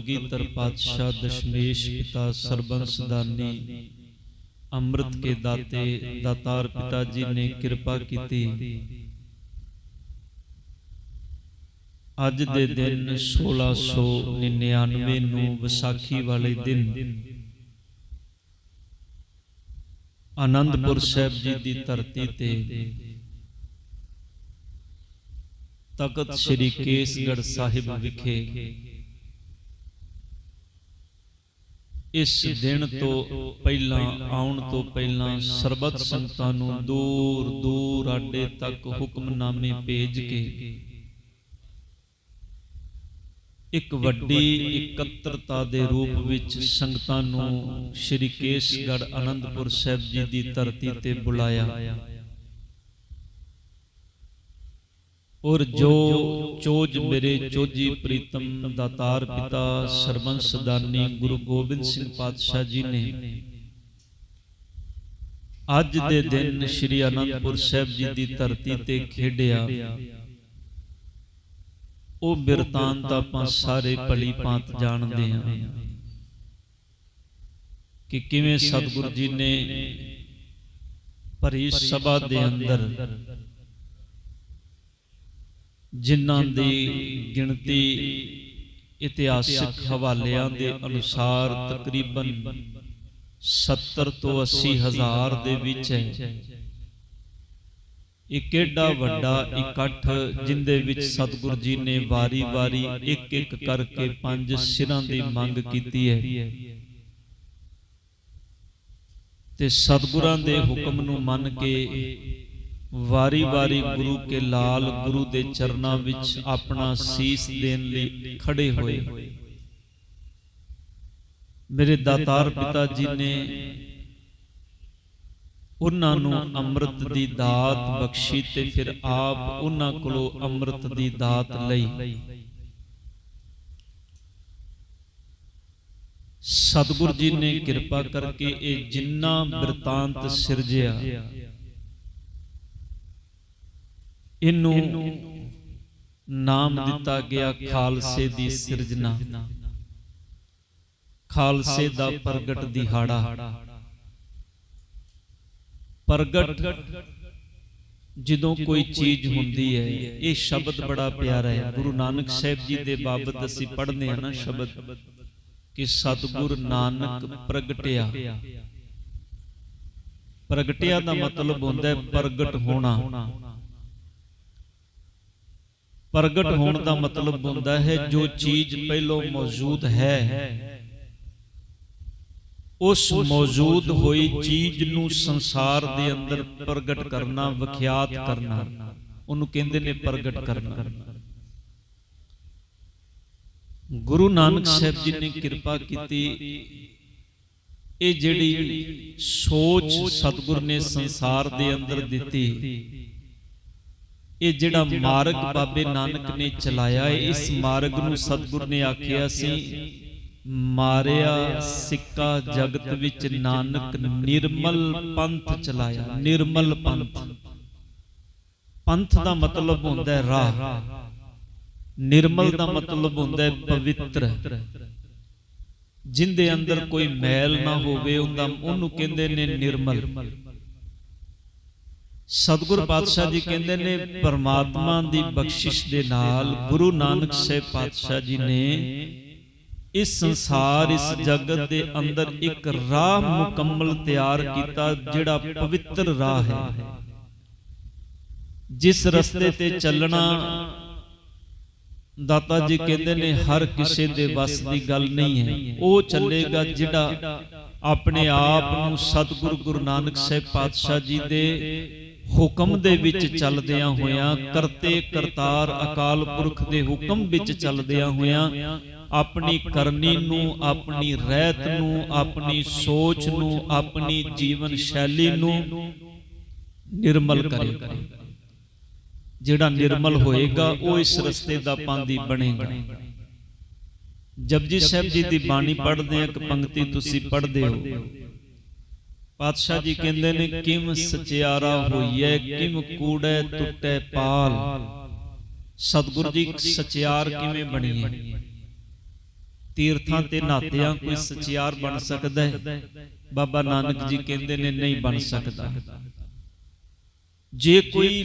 ਕਲਗੀਧਰ ਪਾਤਸ਼ਾਹ ਦਸ਼ਮੇਸ਼ ਪਿਤਾ ਸਰਬੰਸ ਦਾਨੀ ਅੰਮ੍ਰਿਤ ਕੇ ਦਾਤੇ ਦਾਤਾਰ ਪਿਤਾ ਜੀ ਨੇ ਕਿਰਪਾ ਕੀਤੀ। ਅੱਜ ਦੇ ਦਿਨ 1699 ਨੂੰ ਵਿਸਾਖੀ ਵਾਲੇ ਦਿਨ ਆਨੰਦਪੁਰ ਸਾਹਿਬ ਜੀ ਦੀ ਧਰਤੀ ਤੇ ਤਖਤ ਸ੍ਰੀ ਕੇਸਗੜ ਸਾਹਿਬ ਵਿਖੇ ਇਸ ਦਿਨ ਤੋਂ ਪਹਿਲਾਂ ਆਉਣ ਤੋਂ ਪਹਿਲਾਂ ਸਰਬੱਤ ਸੰਗਤਾਂ ਨੂੰ ਦੂਰ ਦੂਰ ਆਡੇ ਤੱਕ ਹੁਕਮਨਾਮੇ ਭੇਜ ਕੇ। ਇੱਕ ਵੱਡੀ ਇਕੱਤਰਤਾ ਦੇ ਰੂਪ ਵਿੱਚ ਸੰਗਤਾਂ ਨੂੰ ਸ੍ਰੀ ਕੇਸਗੜ੍ਹ ਆਨੰਦਪੁਰ ਸਾਹਿਬ ਜੀ ਦੀ ਧਰਤੀ ਤੇ ਬੁਲਾਇਆ। ਔਰ ਜੋ ਚੋਜ ਮੇਰੇ ਚੋਜੀ ਪ੍ਰੀਤਮ ਦਾਤਾਰ ਪਿਤਾ ਸਰਬੰਸ ਦਾਨੀ ਗੁਰੂ ਗੋਬਿੰਦ ਸਿੰਘ ਪਾਤਸ਼ਾਹ ਜੀ ਨੇ। ਅੱਜ ਦੇ ਦਿਨ ਸ੍ਰੀ ਅਨੰਦਪੁਰ ਸਾਹਿਬ ਜੀ ਦੀ ਧਰਤੀ ਤੇ ਖੇਡਿਆ। ਉਹ ਬਿਰਤਾਂਤ ਆਪਾਂ ਸਾਰੇ ਭਲੀ ਭਾਂਤ ਜਾਣਦੇ ਹਾਂ। ਕਿ ਕਿਵੇਂ ਸਤਿਗੁਰੂ ਜੀ ਨੇ ਭਰੀ ਸਭਾ ਦੇ ਅੰਦਰ ਜਿਨ੍ਹਾਂ ਦੀ ਗਿਣਤੀ ਇਤਿਹਾਸਿਕ ਹਵਾਲਿਆਂ ਦੇ ਅਨੁਸਾਰ ਤਕਰੀਬਨ 70 ਤੋਂ 80 ਹਜ਼ਾਰ ਦੇ ਵਿੱਚ ਹੈ। ਇੱਕ ਏਡਾ ਵੱਡਾ ਇਕੱਠ ਜਿੰਦੇ ਵਿੱਚ ਸਤਿਗੁਰੂ ਜੀ ਨੇ ਵਾਰੀ-ਵਾਰੀ ਇੱਕ-ਇੱਕ ਕਰਕੇ ਪੰਜ ਸਿਰਾਂ ਦੀ ਮੰਗ ਕੀਤੀ ਹੈ। ਤੇ ਸਤਿਗੁਰਾਂ ਦੇ ਹੁਕਮ ਨੂੰ ਮੰਨ ਕੇ ਵਾਰੀ-ਵਾਰੀ ਗੁਰੂ ਕੇ ਲਾਲ ਗੁਰੂ ਦੇ ਚਰਨਾਂ ਵਿੱਚ ਆਪਣਾ ਸੀਸ ਦੇਣ ਲਈ ਖੜੇ ਹੋਏ। ਮੇਰੇ ਦਾਤਾਰ ਪਿਤਾ ਜੀ ਨੇ ਉਹਨਾਂ ਨੂੰ ਅੰਮ੍ਰਿਤ ਦੀ ਦਾਤ ਬਖਸ਼ੀ ਤੇ ਫਿਰ ਆਪ ਉਹਨਾਂ ਕੋਲੋਂ ਅੰਮ੍ਰਿਤ ਦੀ ਦਾਤ ਲਈ। ਸਤਿਗੁਰ ਜੀ ਨੇ ਕਿਰਪਾ ਕਰਕੇ ਇਹ ਜਿੰਨਾ ਬਿਰਤਾਂਤ ਸਿਰਜਿਆ ਇਹਨੂੰ ਨਾਮ ਦਿੱਤਾ ਗਿਆ ਖਾਲਸੇ ਦੀ ਸਿਰਜਣਾ। ਖਾਲਸੇ ਦਾ ਪ੍ਰਗਟ ਦਿਹਾੜਾ। ਪ੍ਰਗਟ ਜਦੋਂ ਕੋਈ ਚੀਜ਼ ਹੁੰਦੀ ਹੈ ਇਹ ਸ਼ਬਦ ਬੜਾ ਪਿਆਰਾ ਹੈ। ਗੁਰੂ ਨਾਨਕ ਸਾਹਿਬ ਜੀ ਦੇ ਬਾਬਤ ਅਸੀਂ ਪੜ੍ਹਦੇ ਹਾਂ ਨਾ ਸ਼ਬਦ ਕਿ ਸਤਿਗੁਰ ਨਾਨਕ ਪ੍ਰਗਟਿਆ। ਪ੍ਰਗਟਿਆ। ਦਾ ਮਤਲਬ ਹੁੰਦਾ ਹੈ ਪ੍ਰਗਟ ਹੋਣਾ। ਪ੍ਰਗਟ ਹੋਣ ਦਾ ਮਤਲਬ ਹੁੰਦਾ ਹੈ ਜੋ ਚੀਜ਼ ਪਹਿਲਾਂ ਮੌਜੂਦ ਹੈ। ਉਸ ਮੌਜੂਦ ਹੋਈ ਚੀਜ਼ ਨੂੰ ਸੰਸਾਰ ਦੇ ਅੰਦਰ ਪ੍ਰਗਟ ਕਰਨਾ ਵਿਖਿਆਤ ਕਰਨਾ। ਉਹਨੂੰ ਕਹਿੰਦੇ ਨੇ ਪ੍ਰਗਟ ਕਰਨਾ। ਗੁਰੂ ਨਾਨਕ ਸਾਹਿਬ ਜੀ ਨੇ ਕਿਰਪਾ ਕੀਤੀ। ਇਹ ਜਿਹੜੀ ਸੋਚ ਸਤਿਗੁਰ ਨੇ ਸੰਸਾਰ ਦੇ ਅੰਦਰ ਦਿੱਤੀ। ਇਹ ਜਿਹੜਾ ਮਾਰਗ ਬਾਬੇ ਨਾਨਕ ਨੇ ਚਲਾਇਆ ਹੈ ਇਸ ਮਾਰਗ ਨੂੰ ਸਤਿਗੁਰ ਨੇ ਆਖਿਆ ਸੀ ਮਾਰਿਆ ਸਿੱਕਾ ਜਗਤ ਵਿੱਚ ਨਾਨਕ ਨਿਰਮਲ ਪੰਥ ਚਲਾਇਆ ਨਿਰਮਲ ਪੰਥ। ਪੰਥ। ਦਾ ਮਤਲਬ ਹੁੰਦਾ ਹੈ ਰਾਹ। ਨਿਰਮਲ ਦਾ ਮਤਲਬ ਹੁੰਦਾ ਹੈ ਪਵਿੱਤਰ। ਜਿੰਦੇ ਅੰਦਰ ਕੋਈ ਮੈਲ ਨਾ ਹੋਵੇ ਉਹਦਾ ਉਹਨੂੰ ਕਹਿੰਦੇ ਨੇ ਨਿਰਮਲ। ਸਤਿਗੁਰ ਪਾਤਸ਼ਾਹ ਜੀ ਕਹਿੰਦੇ ਨੇ ਪਰਮਾਤਮਾ ਦੀ ਬਖਸ਼ਿਸ਼ ਦੇ ਨਾਲ ਗੁਰੂ ਨਾਨਕ ਸਾਹਿਬ ਪਾਤਸ਼ਾਹ ਜੀ ਨੇ ਇਸ ਸੰਸਾਰ ਇਸ ਜਗਤ ਦੇ ਅੰਦਰ ਇੱਕ ਰਾਹ ਮੁਕੰਮਲ ਤਿਆਰ ਕੀਤਾ ਜਿਹੜਾ ਪਵਿੱਤਰ ਰਾਹ ਹੈ। ਜਿਸ ਰਸਤੇ ਤੇ ਚੱਲਣਾ ਦਾਤਾ ਜੀ ਕਹਿੰਦੇ ਨੇ ਹਰ ਕਿਸੇ ਦੇ ਵੱਸ ਦੀ ਗੱਲ ਨਹੀਂ ਹੈ। ਉਹ ਚੱਲੇਗਾ ਜਿਹੜਾ ਆਪਣੇ ਆਪ ਨੂੰ ਸਤਿਗੁਰੂ ਗੁਰੂ ਨਾਨਕ ਸਾਹਿਬ ਪਾਤਸ਼ਾਹ ਜੀ ਦੇ ਹੁਕਮ ਦੇ ਵਿੱਚ ਚੱਲਦਿਆਂ ਹੋਇਆਂ ਕਰਤੇ ਕਰਤਾਰ ਅਕਾਲ ਪੁਰਖ ਦੇ ਹੁਕਮ ਵਿੱਚ ਚੱਲਦਿਆਂ ਹੋਇਆਂ ਆਪਣੀ ਕਰਨੀ ਨੂੰ ਆਪਣੀ ਰਹਿਤ ਨੂੰ ਆਪਣੀ ਸੋਚ ਨੂੰ ਆਪਣੀ ਜੀਵਨ ਸ਼ੈਲੀ ਨੂੰ ਨਿਰਮਲ ਕਰੇ। ਜਿਹੜਾ ਨਿਰਮਲ ਹੋਏਗਾ ਉਹ ਇਸ ਰਸਤੇ ਦਾ ਪਾਂਦੀ ਬਣੇਗਾ। ਜਪਜੀ ਸਾਹਿਬ ਜੀ ਦੀ ਬਾਣੀ ਪੜ੍ਹਦੇ ਆ ਇੱਕ ਪੰਕਤੀ ਤੁਸੀਂ ਪੜ੍ਹਦੇ ਹੋ। ਪਾਤਸ਼ਾਹ ਜੀ ਕਹਿੰਦੇ ਨੇ ਕਿਮ ਸਚਿਆਰਾ ਹੋਈਐ ਕਿਮ ਕੂੜੈ ਟੁੱਟੈ ਪਾਲ। ਸਤਿਗੁਰੂ ਜੀ ਸਚਿਆਰ ਕਿਵੇਂ ਬਣੀਏ? ਤੀਰਥਾਂ ਤੇ ਨਾਤਿਆਂ ਕੋਈ ਸਚਿਆਰ ਬਣ ਸਕਦਾ ਹੈ? ਬਾਬਾ ਨਾਨਕ ਜੀ ਕਹਿੰਦੇ ਨੇ ਨਹੀਂ ਬਣ ਸਕਦਾ। ਜੇ ਕੋਈ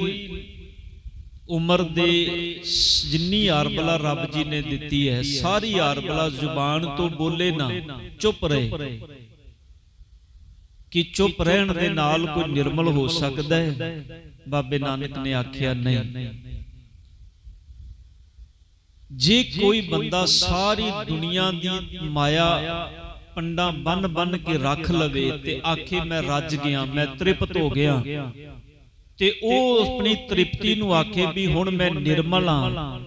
ਉਮਰ ਦੇ ਜਿੰਨੀ ਆਰਬਲਾ ਰੱਬ ਜੀ ਨੇ ਦਿੱਤੀ ਹੈ ਸਾਰੀ ਆਰਬਲਾ ਜ਼ੁਬਾਨ ਤੋਂ ਬੋਲੇ ਨਾ ਚੁੱਪ ਰਹੇ। ਕਿ ਚੁੱਪ ਰਹਿਣ ਦੇ ਨਾਲ ਕੋਈ ਨਿਰਮਲ ਹੋ ਸਕਦਾ ਹੈ? ਬਾਬੇ ਨਾਨਕ ਨੇ ਆਖਿਆ ਨਹੀਂ। ਜੇ ਕੋਈ ਬੰਦਾ ਸਾਰੀ ਦੁਨੀਆ ਦੀ ਮਾਇਆ ਪੰਡਾ ਬੰਨ ਬੰਨ ਕੇ ਰੱਖ ਲਵੇ ਤੇ ਆਖੇ ਮੈਂ ਰੱਜ ਗਿਆ ਮੈਂ ਤ੍ਰਿਪਤ ਹੋ ਗਿਆ। ਤੇ ਉਹ ਆਪਣੀ ਤ੍ਰਿਪਤੀ ਨੂੰ ਆਖੇ ਵੀ ਹੁਣ ਮੈਂ ਨਿਰਮਲ ਹਾਂ।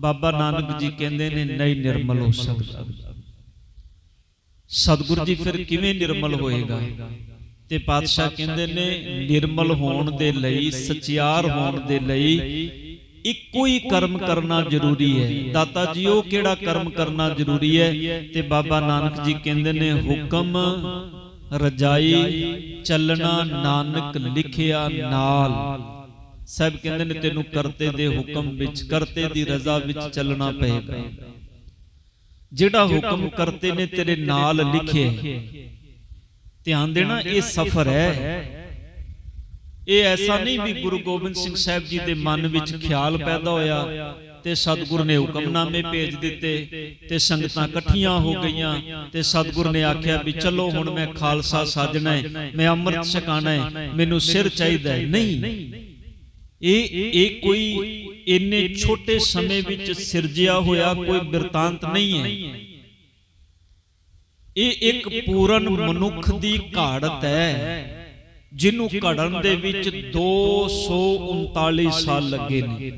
ਬਾਬਾ ਨਾਨਕ ਜੀ ਕਹਿੰਦੇ ਨੇ ਨਹੀਂ ਨਿਰਮਲ ਹੋ ਸਕਦਾ। ਸਤਿਗੁਰੂ ਜੀ ਫਿਰ ਕਿਵੇਂ ਨਿਰਮਲ ਹੋਏਗਾ? ਤੇ ਪਾਤਸ਼ਾਹ ਕਹਿੰਦੇ ਨੇ, ਨਿਰਮਲ ਹੋਣ ਦੇ ਲਈ, ਸਚਿਆਰ ਹੋਣ ਦੇ ਲਈ ਇੱਕੋ ਹੀ ਕਰਮ ਕਰਨਾ ਜ਼ਰੂਰੀ ਹੈ। ਦਾਤਾ ਜੀ, ਉਹ ਕਿਹੜਾ ਕਰਮ ਕਰਨਾ ਜ਼ਰੂਰੀ ਹੈ? ਤੇ ਬਾਬਾ ਨਾਨਕ ਜੀ ਕਹਿੰਦੇ ਨੇ, ਹੁਕਮ ਰਜਾਈ ਚੱਲਣਾ ਨਾਨਕ ਲਿਖਿਆ ਨਾਲ। ਸਭ ਕਹਿੰਦੇ ਨੇ, ਤੈਨੂੰ ਕਰਤੇ ਦੇ ਹੁਕਮ ਵਿੱਚ, ਕਰਤੇ ਦੀ ਰਜ਼ਾ ਵਿੱਚ ਚੱਲਣਾ ਪਏਗਾ। ਜਿਹੜਾ ਹੁਕਮ ਕਰਤੇ ਨੇ, ਤੇਰੇ ਨਾਲ ਲਿਖਿਆ ਧਿਆਨ ਦੇਣਾ ਇਹ ਸਫਰ ਹੈ। ਇਹ ਐਸਾ ਨਹੀਂ ਵੀ ਗੁਰੂ ਗੋਬਿੰਦ ਸਿੰਘ ਸਾਹਿਬ ਜੀ ਦੇ ਮਨ ਵਿੱਚ ਖਿਆਲ ਪੈਦਾ ਹੋਇਆ ਤੇ ਸਤਿਗੁਰ ਨੇ ਹੁਕਮਨਾਮੇ ਭੇਜ ਦਿੱਤੇ ਤੇ ਸੰਗਤਾਂ ਇਕੱਠੀਆਂ ਹੋ ਗਈਆਂ ਤੇ ਸਤਿਗੁਰ ਨੇ ਆਖਿਆ ਵੀ ਚਲੋ ਹੁਣ ਮੈਂ ਖਾਲਸਾ ਸਾਜਣਾ ਹੈ ਮੈਂ ਅੰਮ੍ਰਿਤ ਛਕਾਣਾ ਹੈ। ਮੈਨੂੰ ਸਿਰ ਚਾਹੀਦਾ ਹੈ। ਨਹੀਂ। ਇਹ ਇਹ ਕੋਈ ਇੰਨੇ ਛੋਟੇ ਸਮੇਂ ਵਿੱਚ ਸਿਰਜਿਆ ਹੋਇਆ ਕੋਈ ਬਿਰਤਾਂਤ ਨਹੀਂ ਹੈ। ਇਹ ਇੱਕ ਪੂਰਨ ਮਨੁੱਖ ਦੀ ਘਾੜਤ ਹੈ ਜਿਹਨੂੰ ਘੜਨ ਦੇ ਵਿੱਚ 239 ਸਾਲ ਲੱਗੇ ਨੇ।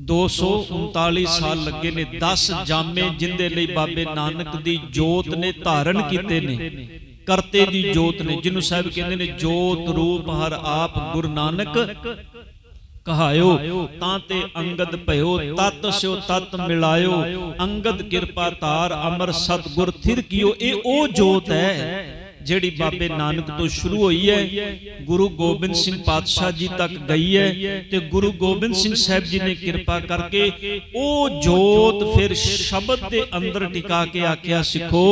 239 ਸਾਲ ਲੱਗੇ ਨੇ। 10 ਜਾਮੇ ਜਿੰਦੇ ਲਈ ਬਾਬੇ ਨਾਨਕ ਦੀ ਜੋਤ ਨੇ ਧਾਰਨ ਕੀਤੇ ਨੇ। ਕਰਤੇ ਦੀ ਜੋਤ ਨੇ ਜਿਹਨੂੰ ਸਾਹਿਬ ਕਹਿੰਦੇ ਨੇ ਜੋਤ ਰੂਪ ਹਰ ਆਪ ਗੁਰੂ ਨਾਨਕ। ਕਹਾਇਓ ਤਾਂ ਤੇ ਅੰਗਦ ਭਇਓ ਤਤ ਸਿਓ ਤਤ ਮਿਲਾਇਓ। ਅੰਗਦ ਕਿਰਪਾ ਧਾਰ ਅਮਰ ਸਤਗੁਰ ਥਿਰ ਕੀਓ ਇਹ ਉਹ ਜੋਤ ਹੈ ਜਿਹੜੀ ਬਾਬੇ ਨਾਨਕ ਤੋਂ ਸ਼ੁਰੂ ਹੋਈ ਹੈ ਗੁਰੂ ਗੋਬਿੰਦ ਸਿੰਘ ਪਾਤਸ਼ਾਹ ਜੀ ਤੱਕ ਗਈ ਹੈ ਤੇ ਗੁਰੂ ਗੋਬਿੰਦ ਸਿੰਘ ਸਾਹਿਬ ਜੀ ਨੇ ਕਿਰਪਾ ਕਰਕੇ ਉਹ ਜੋਤ ਫਿਰ ਸ਼ਬਦ ਦੇ ਅੰਦਰ ਟਿਕਾ ਕੇ ਆਖਿਆ ਸਿੱਖੋ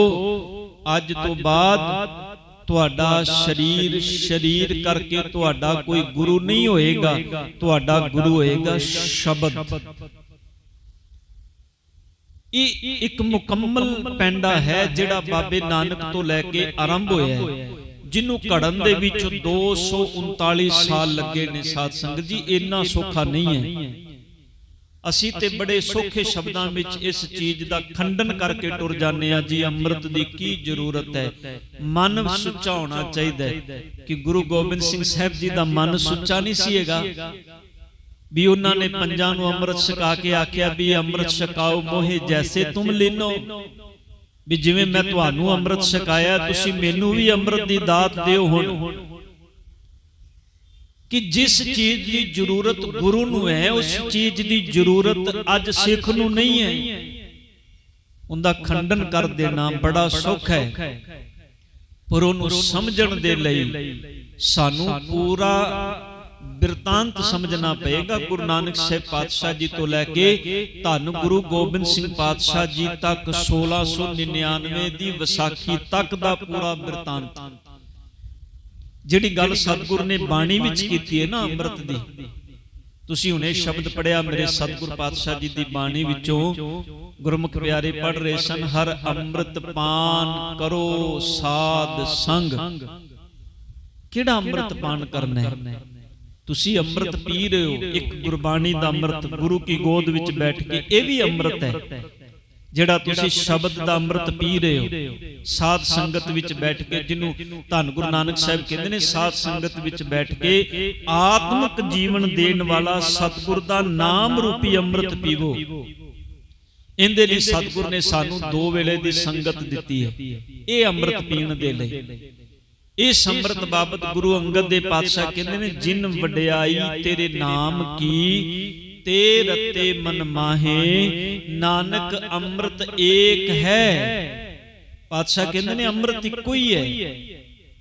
ਅੱਜ ਤੋਂ ਬਾਅਦ ਤੁਹਾਡਾ ਸਰੀਰ ਸਰੀਰ ਕਰਕੇ ਤੁਹਾਡਾ ਕੋਈ ਗੁਰੂ ਨਹੀਂ ਹੋਏਗਾ ਤੁਹਾਡਾ ਗੁਰੂ ਹੋਏਗਾ ਸ਼ਬਦ। ਇਹ ਇੱਕ ਮੁਕੰਮਲ ਪੈਂਡਾ ਹੈ ਜਿਹੜਾ ਬਾਬੇ ਨਾਨਕ ਤੋਂ ਲੈ ਕੇ ਆਰੰਭ ਹੋਇਆ ਹੈ ਜਿਹਨੂੰ ਘੜਨ ਦੇ ਵਿੱਚ 239 ਸਾਲ ਲੱਗੇ ਨੇ ਸਾਧ ਸੰਗਤ ਜੀ। ਇੰਨਾ ਸੌਖਾ ਨਹੀਂ ਹੈ। ਅਸੀਂ ਤੇ ਬੜੇ ਸੌਖੇ ਸ਼ਬਦਾਂ ਵਿੱਚ ਇਸ ਚੀਜ਼ ਦਾ ਖੰਡਨ ਕਰਕੇ ਟੁਰ ਜਾਂਦੇ ਆ ਜੀ ਅੰਮ੍ਰਿਤ ਦੀ ਕੀ ਜ਼ਰੂਰਤ ਹੈ? ਮਨ ਸੁੱਚਾ ਹੋਣਾ ਚਾਹੀਦਾ ਹੈ ਕਿ ਗੁਰੂ ਗੋਬਿੰਦ ਸਿੰਘ ਸਾਹਿਬ ਜੀ ਦਾ ਮਨ ਸੁੱਚਾ ਨਹੀਂ ਸੀਗਾ। ਵੀ ਉਹਨਾਂ ਨੇ ਪੰਜਾਂ ਨੂੰ ਅੰਮ੍ਰਿਤ ਛਕਾ ਕੇ ਆਖਿਆ ਵੀ ਅੰਮ੍ਰਿਤ ਛਕਾਓ ਮੋਹਿ ਜੈਸੇ ਤੁਮ ਲੀਨੋ। ਵੀ ਜਿਵੇਂ ਮੈਂ ਤੁਹਾਨੂੰ ਅੰਮ੍ਰਿਤ ਛਕਾਇਆ ਤੁਸੀਂ ਮੈਨੂੰ ਵੀ ਅੰਮ੍ਰਿਤ ਦੀ ਦਾਤ ਦਿਓ ਹੁਣ। ਕਿ ਜਿਸ ਚੀਜ਼ ਦੀ ਜ਼ਰੂਰਤ ਗੁਰੂ ਨੂੰ ਹੈ, ਉਸ ਚੀਜ਼ ਦੀ ਜ਼ਰੂਰਤ ਅੱਜ ਸਿੱਖ ਨੂੰ ਨਹੀਂ ਹੈ। ਉਹਦਾ ਖੰਡਨ ਕਰ ਦੇਣਾ ਬੜਾ ਸੁੱਖ ਹੈ। ਪਰ ਉਹਨੂੰ ਸਮਝਣ ਦੇ ਲਈ ਸਾਨੂੰ ਪੂਰਾ ਬਿਰਤਾਂਤ ਸਮਝਣਾ ਪਏਗਾ। ਗੁਰੂ ਨਾਨਕ ਸਾਹਿਬ ਪਾਤਸ਼ਾਹ ਜੀ ਤੋਂ ਲੈ ਕੇ ਧੰਨ ਗੁਰੂ ਗੋਬਿੰਦ ਸਿੰਘ ਪਾਤਸ਼ਾਹ ਜੀ ਤੱਕ 1699 ਦੀ ਵਿਸਾਖੀ ਤੱਕ ਦਾ ਪੂਰਾ ਬਿਰਤਾਂਤ। ਜਿਹੜੀ ਗੱਲ ਸਤਿਗੁਰ ਨੇ ਬਾਣੀ ਵਿੱਚ ਕੀਤੀ ਹੈ ਨਾ ਅੰਮ੍ਰਿਤ ਦੀ। ਤੁਸੀਂ ਹੁਣੇ ਸ਼ਬਦ ਪੜਿਆ ਮੇਰੇ ਸਤਿਗੁਰ ਪਾਤਸ਼ਾਹ ਜੀ ਦੀ ਬਾਣੀ ਵਿੱਚੋਂ ਗੁਰਮੁਖ ਪਿਆਰੇ ਪੜ ਰਹੇ ਸਨ ਹਰ ਅੰਮ੍ਰਿਤ ਪਾਨ ਕਰੋ ਸਾਧ ਸੰਗ। ਕਿਹੜਾ ਅੰਮ੍ਰਿਤ ਪਾਨ ਕਰਨਾ ਹੈ? ਤੁਸੀਂ ਅੰਮ੍ਰਿਤ ਪੀ ਰਹੇ ਹੋ ਇੱਕ ਗੁਰਬਾਣੀ ਦਾ ਅੰਮ੍ਰਿਤ ਗੁਰੂ ਕੀ ਗੋਦ ਵਿੱਚ ਬੈਠ ਕੇ ਇਹ ਵੀ ਅੰਮ੍ਰਿਤ ਹੈ। ਜਿਹੜਾ ਤੁਸੀਂ ਸ਼ਬਦ ਦਾ ਅੰਮ੍ਰਿਤ ਪੀ ਰਹੇ ਹੋ। ਸਾਧ ਸੰਗਤ ਵਿੱਚ ਬੈਠ ਕੇ ਜਿਹਨੂੰ ਧੰਨ ਗੁਰੂ ਨਾਨਕ ਸਾਹਿਬ ਕਹਿੰਦੇ ਨੇ ਸਾਧ ਸੰਗਤ ਵਿੱਚ ਬੈਠ ਕੇ ਆਤਮਿਕ ਜੀਵਨ ਦੇਣ ਵਾਲਾ ਸਤਿਗੁਰ ਦਾ ਨਾਮ ਰੂਪੀ ਅੰਮ੍ਰਿਤ ਪੀਵੋ। ਇਹਦੇ ਲਈ ਸਤਿਗੁਰ ਨੇ ਸਾਨੂੰ ਦੋ ਵੇਲੇ ਦੀ ਸੰਗਤ ਦਿੱਤੀ ਹੈ। ਇਹ ਅੰਮ੍ਰਿਤ ਪੀਣ ਦੇ ਲਈ। ਇਹ ਸੰਮ੍ਰਿਤ ਬਾਬਤ ਗੁਰੂ ਅੰਗਦ ਦੇ ਪਾਤਸ਼ਾਹ ਕਹਿੰਦੇ ਨੇ ਜਿਨ ਵਡਿਆਈ ਤੇਰੇ ਨਾਮ ਕੀ ਤੇ ਰਤੇ ਮਨ ਮਾਹੇ, ਨਾਨਕ ਅੰਮ੍ਰਿਤ ਏਕ ਹੈ। ਪਾਤਸ਼ਾਹ ਕਹਿੰਦੇ ਨੇ ਅੰਮ੍ਰਿਤ ਇੱਕੋ ਹੀ ਹੈ।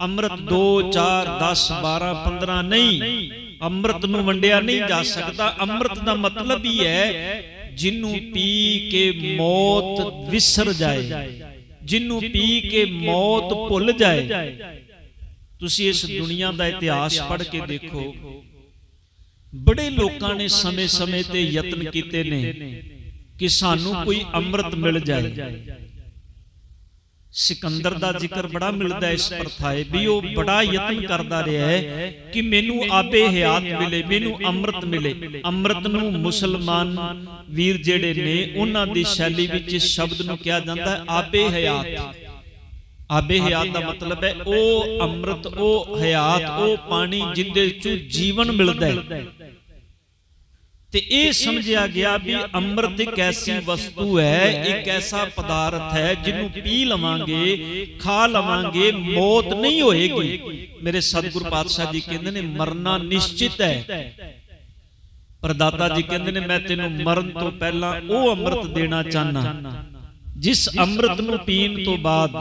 ਅੰਮ੍ਰਿਤ 2 4 10 12 15 ਨਹੀਂ। ਅੰਮ੍ਰਿਤ ਨੂੰ ਵੰਡਿਆ ਨਹੀਂ ਜਾ ਸਕਦਾ। ਅੰਮ੍ਰਿਤ ਦਾ ਮਤਲਬ ਹੀ ਹੈ ਜਿਹਨੂੰ ਪੀ ਕੇ ਮੌਤ ਵਿਸਰ ਜਾਏ। ਜਿਹਨੂੰ ਪੀ ਕੇ ਮੌਤ ਭੁੱਲ ਜਾਏ। ਤੁਸੀਂ ਇਸ ਦੁਨੀਆ ਦਾ ਇਤਿਹਾਸ ਪੜ੍ਹ ਕੇ ਦੇਖੋ। ਬੜੇ ਲੋਕਾਂ ਨੇ ਸਮੇਂ-ਸਮੇਂ ਤੇ ਯਤਨ ਕੀਤੇ ਨੇ ਕਿ ਸਾਨੂੰ ਕੋਈ ਅੰਮ੍ਰਿਤ ਮਿਲ ਜਾਏ। ਸਿਕੰਦਰ ਦਾ ਜ਼ਿਕਰ ਬੜਾ ਮਿਲਦਾ ਇਸ ਪ੍ਰਥਾਏ ਵੀ ਉਹ ਬੜਾ ਯਤਨ ਕਰਦਾ ਰਿਹਾ ਹੈ ਕਿ ਮੈਨੂੰ ਆਬੇ ਹਯਾਤ ਮਿਲੇ, ਮੈਨੂੰ ਅੰਮ੍ਰਿਤ ਮਿਲੇ। ਅੰਮ੍ਰਿਤ ਨੂੰ ਮੁਸਲਮਾਨ ਵੀਰ ਜਿਹੜੇ ਨੇ, ਉਹਨਾਂ ਦੀ ਸ਼ੈਲੀ ਵਿੱਚ ਇਸ ਸ਼ਬਦ ਨੂੰ ਕਿਹਾ ਜਾਂਦਾ ਹੈ ਆਬੇ ਹਯਾਤ। ਆਬੇ ਹਯਾਤ ਦਾ ਮਤਲਬ ਹੈ ਉਹ ਅੰਮ੍ਰਿਤ ਉਹ ਹਯਾਤ ਉਹ ਪਾਣੀ ਜਿੰਦੇ ਵਿੱਚੋਂ ਜੀਵਨ ਮਿਲਦਾ ਹੈ। ਤੇ ਇਹ ਸਮਝਿਆ ਗਿਆ ਵੀ ਅੰਮ੍ਰਿਤ ਇੱਕ ਐਸੀ ਵਸਤੂ ਹੈ ਇੱਕ ਐਸਾ ਪਦਾਰਥ ਹੈ ਜਿਹਨੂੰ ਪੀ ਲਵਾਂਗੇ ਖਾ ਲਵਾਂਗੇ ਮੌਤ ਨਹੀਂ ਹੋਏਗੀ। ਮੇਰੇ ਸਤਿਗੁਰ ਪਾਤਸ਼ਾਹ ਜੀ ਕਹਿੰਦੇ ਨੇ ਮਰਨਾ ਨਿਸ਼ਚਿਤ ਹੈ। ਪ੍ਰਦਾਤਾ ਜੀ ਕਹਿੰਦੇ ਨੇ ਮੈਂ ਤੈਨੂੰ ਮਰਨ ਤੋਂ ਪਹਿਲਾਂ ਉਹ ਅੰਮ੍ਰਿਤ ਦੇਣਾ ਚਾਹਨਾ ਜਿਸ ਅੰਮ੍ਰਿਤ ਨੂੰ ਪੀਣ ਤੋਂ ਬਾਅਦ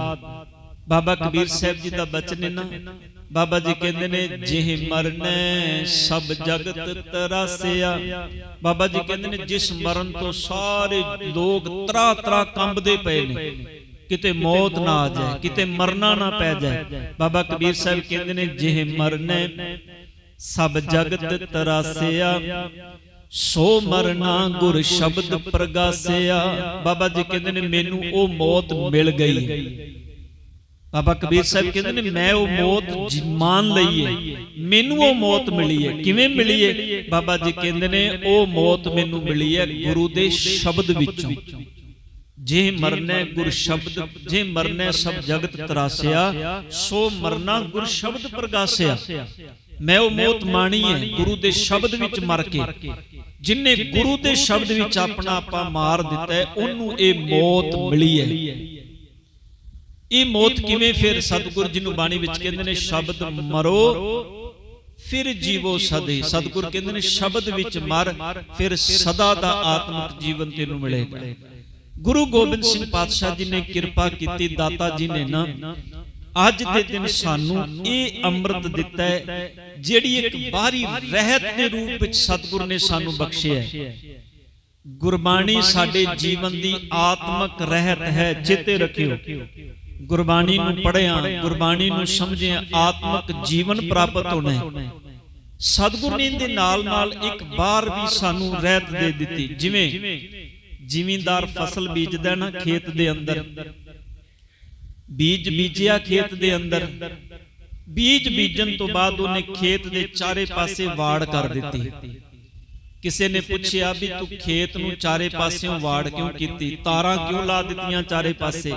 ਬਾਬਾ ਕਬੀਰ ਸਾਹਿਬ ਜੀ ਦਾ ਬਚਨ ਹੈ ਨਾ ਬਾਬਾ ਜੀ ਕਹਿੰਦੇ ਨੇ ਜਿਹ ਮਰਨੈ ਸਭ ਜਗਤ ਤਰਾਸਿਆ। ਬਾਬਾ ਜੀ ਕਹਿੰਦੇ ਨੇ ਜਿਸ ਮਰਨ ਤੋਂ ਸਾਰੇ ਲੋਕ ਤਰਾ ਤਰਾ ਕੰਬਦੇ ਪਏ ਨੇ। ਕਿਤੇ ਮੌਤ ਨਾ ਆ ਜਾਏ ਕਿਤੇ ਮਰਨਾ ਨਾ ਪੈ ਜਾਏ। ਬਾਬਾ ਕਬੀਰ ਸਾਹਿਬ ਕਹਿੰਦੇ ਨੇ ਜਿਹ ਮਰਨੈ ਸਭ ਜਗਤ ਤਰਾਸਿਆ। ਸੋ ਮਰਨਾ ਗੁਰ ਸ਼ਬਦ ਪ੍ਰਗਾਸਿਆ। ਬਾਬਾ ਜੀ ਕਹਿੰਦੇ ਨੇ ਮੈਨੂੰ ਉਹ ਮੌਤ ਮਿਲ ਗਈ। ਬਾਬਾ ਕਬੀਰ ਸਾਹਿਬ ਕਹਿੰਦੇ ਨੇ ਮੈਂ ਉਹ ਮੌਤ ਮੰਨ ਲਈ ਹੈ ਮੈਨੂੰ ਉਹ ਮੌਤ ਮਿਲੀ ਹੈ ਕਿਵੇਂ ਮਿਲੀ ਹੈ ਬਾਬਾ ਜੀ ਕਹਿੰਦੇ ਨੇ ਉਹ ਮੌਤ ਮੈਨੂੰ ਮਿਲੀ ਹੈ ਗੁਰੂ ਦੇ ਸ਼ਬਦ ਵਿੱਚੋਂ। ਜੇ ਮਰਨੈ ਗੁਰ ਸ਼ਬਦ ਜੇ ਮਰਨੈ ਸਭ ਜਗਤ ਤਰਾਸਿਆ ਸੋ ਮਰਨਾ ਗੁਰ ਸ਼ਬਦ ਪ੍ਰਗਾਸਿਆ। ਮੈਂ ਉਹ ਮੌਤ ਮਾਣੀ ਹੈ ਗੁਰੂ ਦੇ ਸ਼ਬਦ ਵਿੱਚ ਮਰ ਕੇ। ਜਿਨੇ ਗੁਰੂ ਦੇ ਸ਼ਬਦ ਵਿੱਚ ਆਪਣਾ ਆਪਾ ਮਾਰ ਦਿੱਤਾ ਹੈ ਉਹਨੂੰ ਇਹ ਮੌਤ ਮਿਲੀ ਹੈ ਇਹ ਮੌਤ ਕਿਵੇਂ ਫਿਰ ਸਤਿਗੁਰ ਜੀ ਨੂੰ ਬਾਣੀ ਵਿੱਚ ਕਹਿੰਦੇ ਨੇ ਸ਼ਬਦ ਮਰੋ ਫਿਰ ਜੀਵੋ ਸਦੇ। ਸਤਿਗੁਰ ਕਹਿੰਦੇ ਨੇ ਸ਼ਬਦ ਵਿੱਚ ਮਰ ਫਿਰ ਸਦਾ ਦਾ ਆਤਮਿਕ ਜੀਵਨ ਤੈਨੂੰ ਮਿਲੇਗਾ। ਗੁਰੂ ਗੋਬਿੰਦ ਸਿੰਘ ਪਾਤਸ਼ਾਹ ਜੀ ਨੇ ਕਿਰਪਾ ਕੀਤੀ ਦਾਤਾ ਜੀ ਨੇ ਨਾ। ਅੱਜ ਦੇ ਦਿਨ ਸਾਨੂੰ ਇਹ ਅੰਮ੍ਰਿਤ ਦਿੱਤਾ ਹੈ ਜਿਹੜੀ ਇੱਕ ਬਾਹਰੀ ਰਹਿਤ ਦੇ ਰੂਪ ਵਿੱਚ ਸਤਿਗੁਰ ਨੇ ਸਾਨੂੰ ਬਖਸ਼ਿਆ ਹੈ। ਗੁਰਬਾਣੀ ਸਾਡੇ ਜੀਵਨ ਦੀ ਆਤਮਿਕ ਰਹਿਤ ਹੈ ਚੇਤੇ ਰੱਖਿਓ ਗੁਰਬਾਣੀ ਨੂੰ ਪੜਿਆ ਗੁਰਬਾਣੀ ਨੂੰ ਸਮਝਿਆ, ਆਤਮਿਕ ਜੀਵਨ ਪ੍ਰਾਪਤ ਹੋਣਾ ਹੈ। ਸਤਿਗੁਰ ਨੇ ਇਹਦੇ ਨਾਲ ਨਾਲ ਇੱਕ ਬਾਰ ਵੀ ਸਾਨੂੰ ਰਹਿਤ ਦੇ ਦਿੱਤੀ, ਜਿਵੇਂ ਜ਼ਿਮੀਂਦਾਰ ਫਸਲ ਬੀਜਦਾ ਨਾ ਖੇਤ ਦੇ ਅੰਦਰ, ਬੀਜ ਬੀਜਿਆ ਖੇਤ ਦੇ ਅੰਦਰ, ਬੀਜ ਬੀਜਣ ਤੋਂ ਬਾਅਦ ਉਹਨੇ ਖੇਤ ਦੇ ਚਾਰੇ ਪਾਸੇ ਵਾੜ ਕਰ ਦਿੱਤੀ। ਕਿਸੇ ਨੇ ਪੁੱਛਿਆ ਵੀ ਤੂੰ ਖੇਤ ਨੂੰ ਚਾਰੇ ਪਾਸਿਓਂ ਵਾੜ ਕਿਉਂ ਕੀਤੀ? ਤਾਰਾਂ ਕਿਉਂ ਲਾ ਦਿੱਤੀਆਂ ਚਾਰੇ ਪਾਸੇ?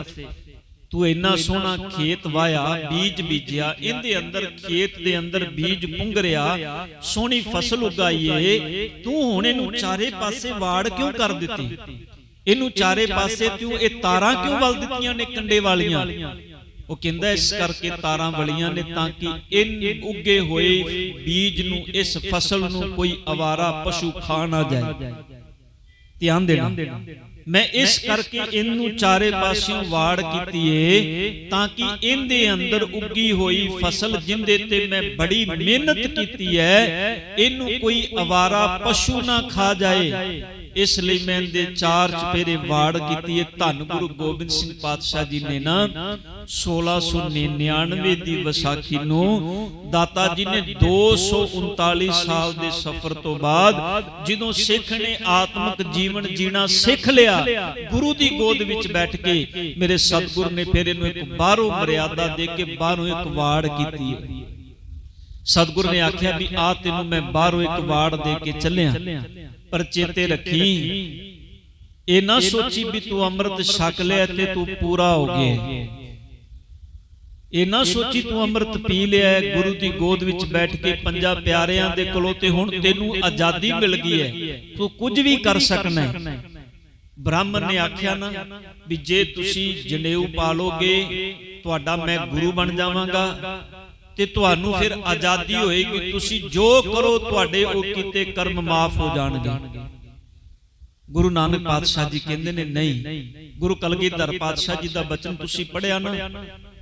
ਤੂੰ ਇੰਨਾ ਸੋਹਣਾ ਖੇਤ ਵਾਇਆ ਬੀਜ ਬੀਜਿਆ ਇਹਦੇ ਅੰਦਰ ਖੇਤ ਦੇ ਅੰਦਰ ਬੀਜ ਪੁੰਗਰਿਆ ਸੋਹਣੀ ਫਸਲ ਉਗਾਈਏ ਤੂੰ ਹੁਣ ਇਹਨੂੰ ਚਾਰੇ ਪਾਸੇ ਵਾੜ ਕਿਉਂ ਕਰ ਦਿੱਤੀ? ਇਹਨੂੰ ਚਾਰੇ ਪਾਸੇ ਤੂੰ ਇਹ ਤਾਰਾਂ ਕਿਉਂ ਵਲ ਦਿੱਤੀਆਂ ਨੇ ਕੰਡੇ ਵਾਲੀਆਂ? ਉਹ ਕਹਿੰਦਾ ਇਸ ਕਰਕੇ ਤਾਰਾਂ ਵਲੀਆਂ ਨੇ ਤਾਂ ਕਿ ਇਨ ਉੱਗੇ ਹੋਏ ਬੀਜ ਨੂੰ ਇਸ ਫਸਲ ਨੂੰ ਕੋਈ ਅਵਾਰਾ ਪਸ਼ੂ ਖਾ ਨਾ ਜਾਏ। ਧਿਆਨ ਦੇਣਾ। ਮੈਂ ਇਸ ਕਰਕੇ ਇਹਨੂੰ ਚਾਰੇ ਪਾਸਿਓਂ ਵਾੜ ਕੀਤੀ ਏ ਤਾਂ ਕਿ ਇਹਦੇ ਅੰਦਰ ਉੱਗੀ ਹੋਈ ਫਸਲ ਜਿੰਦੇ ਤੇ ਮੈਂ ਬੜੀ ਮਿਹਨਤ ਕੀਤੀ ਹੈ। ਇਹਨੂੰ ਕੋਈ ਅਵਾਰਾ ਪਸ਼ੂ ਨਾ ਖਾ ਜਾਏ। ਇਸ ਲਈ ਮੈਂ ਇਹਦੇ ਚਾਰ ਚਪੇਰੇ ਵਾੜ ਕੀਤੀ। ਹੈ ਧੰਨ ਗੁਰੂ ਗੋਬਿੰਦ ਸਿੰਘ ਪਾਤਸ਼ਾਹ ਜੀ ਨੇ ਨਾ 1699 ਦੀ ਵਿਸਾਖੀ ਨੂੰ ਦਾਤਾ ਜੀ ਨੇ 239 ਸਾਲ ਦੇ ਸਫ਼ਰ ਤੋਂ ਬਾਅਦ ਜਦੋਂ ਸਿੱਖ ਨੇ ਆਤਮਿਕ ਜੀਵਨ ਜੀਣਾ ਸਿੱਖ ਲਿਆ, ਗੁਰੂ ਦੀ ਗੋਦ ਵਿੱਚ ਬੈਠ ਕੇ ਮੇਰੇ ਸਤਿਗੁਰ ਨੇ ਫਿਰ ਇਹਨੂੰ ਇੱਕ ਬਾਹਰੋਂ ਮਰਿਆਦਾ ਦੇ ਕੇ ਬਾਹਰੋਂ ਇੱਕ ਵਾੜ ਕੀਤੀ ਹੈ। ਸਤਿਗੁਰ ਨੇ ਆਖਿਆ ਵੀ ਆ ਤੈਨੂੰ ਮੈਂ ਬਾਹਰੋਂ ਇੱਕ ਵਾੜ ਦੇ ਕੇ ਚੱਲਿਆ। ਪਰ ਚੇਤੇ ਰੱਖੀ। ਇਹ ਨਾ ਸੋਚੀ ਵੀ ਤੂੰ ਅੰਮ੍ਰਿਤ ਛਕ ਲਿਆ ਤੇ ਤੂੰ ਪੂਰਾ ਹੋ ਗਿਆ। ਇਹ ਨਾ ਸੋਚੀ ਤੂੰ ਅੰਮ੍ਰਿਤ ਪੀ ਲਿਆ ਗੁਰੂ ਦੀ ਗੋਦ ਵਿੱਚ ਬੈਠ ਕੇ ਪੰਜਾਂ ਪਿਆਰਿਆਂ ਦੇ ਕੋਲੋਂ ਤੇ ਹੁਣ ਤੈਨੂੰ ਆਜ਼ਾਦੀ ਮਿਲ ਗਈ ਹੈ। ਤੂੰ ਕੁਝ ਵੀ ਕਰ ਸਕਣਾ ਹੈ। ਬ੍ਰਾਹਮਣ ਨੇ ਆਖਿਆ ਨਾ ਵੀ ਜੇ ਤੁਸੀਂ ਜਨੇਊ ਪਾਲੋਗੇ ਤੁਹਾਡਾ ਮੈਂ ਗੁਰੂ ਬਣ ਜਾਵਾਂਗਾ। ਤੇ ਤੁਹਾਨੂੰ ਫਿਰ ਆਜ਼ਾਦੀ ਹੋਏਗੀ ਤੁਸੀਂ ਜੋ ਕਰੋ ਤੁਹਾਡੇ ਉਹ ਕੀਤੇ ਕਰਮ ਮਾਫ ਹੋ ਜਾਣਗੇ। ਗੁਰੂ ਨਾਨਕ ਪਾਤਸ਼ਾਹ ਜੀ ਕਹਿੰਦੇ ਨੇ ਨਹੀਂ ਗੁਰੂ ਕਲਗੀਧਰ ਪਾਤਸ਼ਾਹ ਜੀ ਦਾ ਬਚਨ ਤੁਸੀਂ ਪੜਿਆ ਨਾ।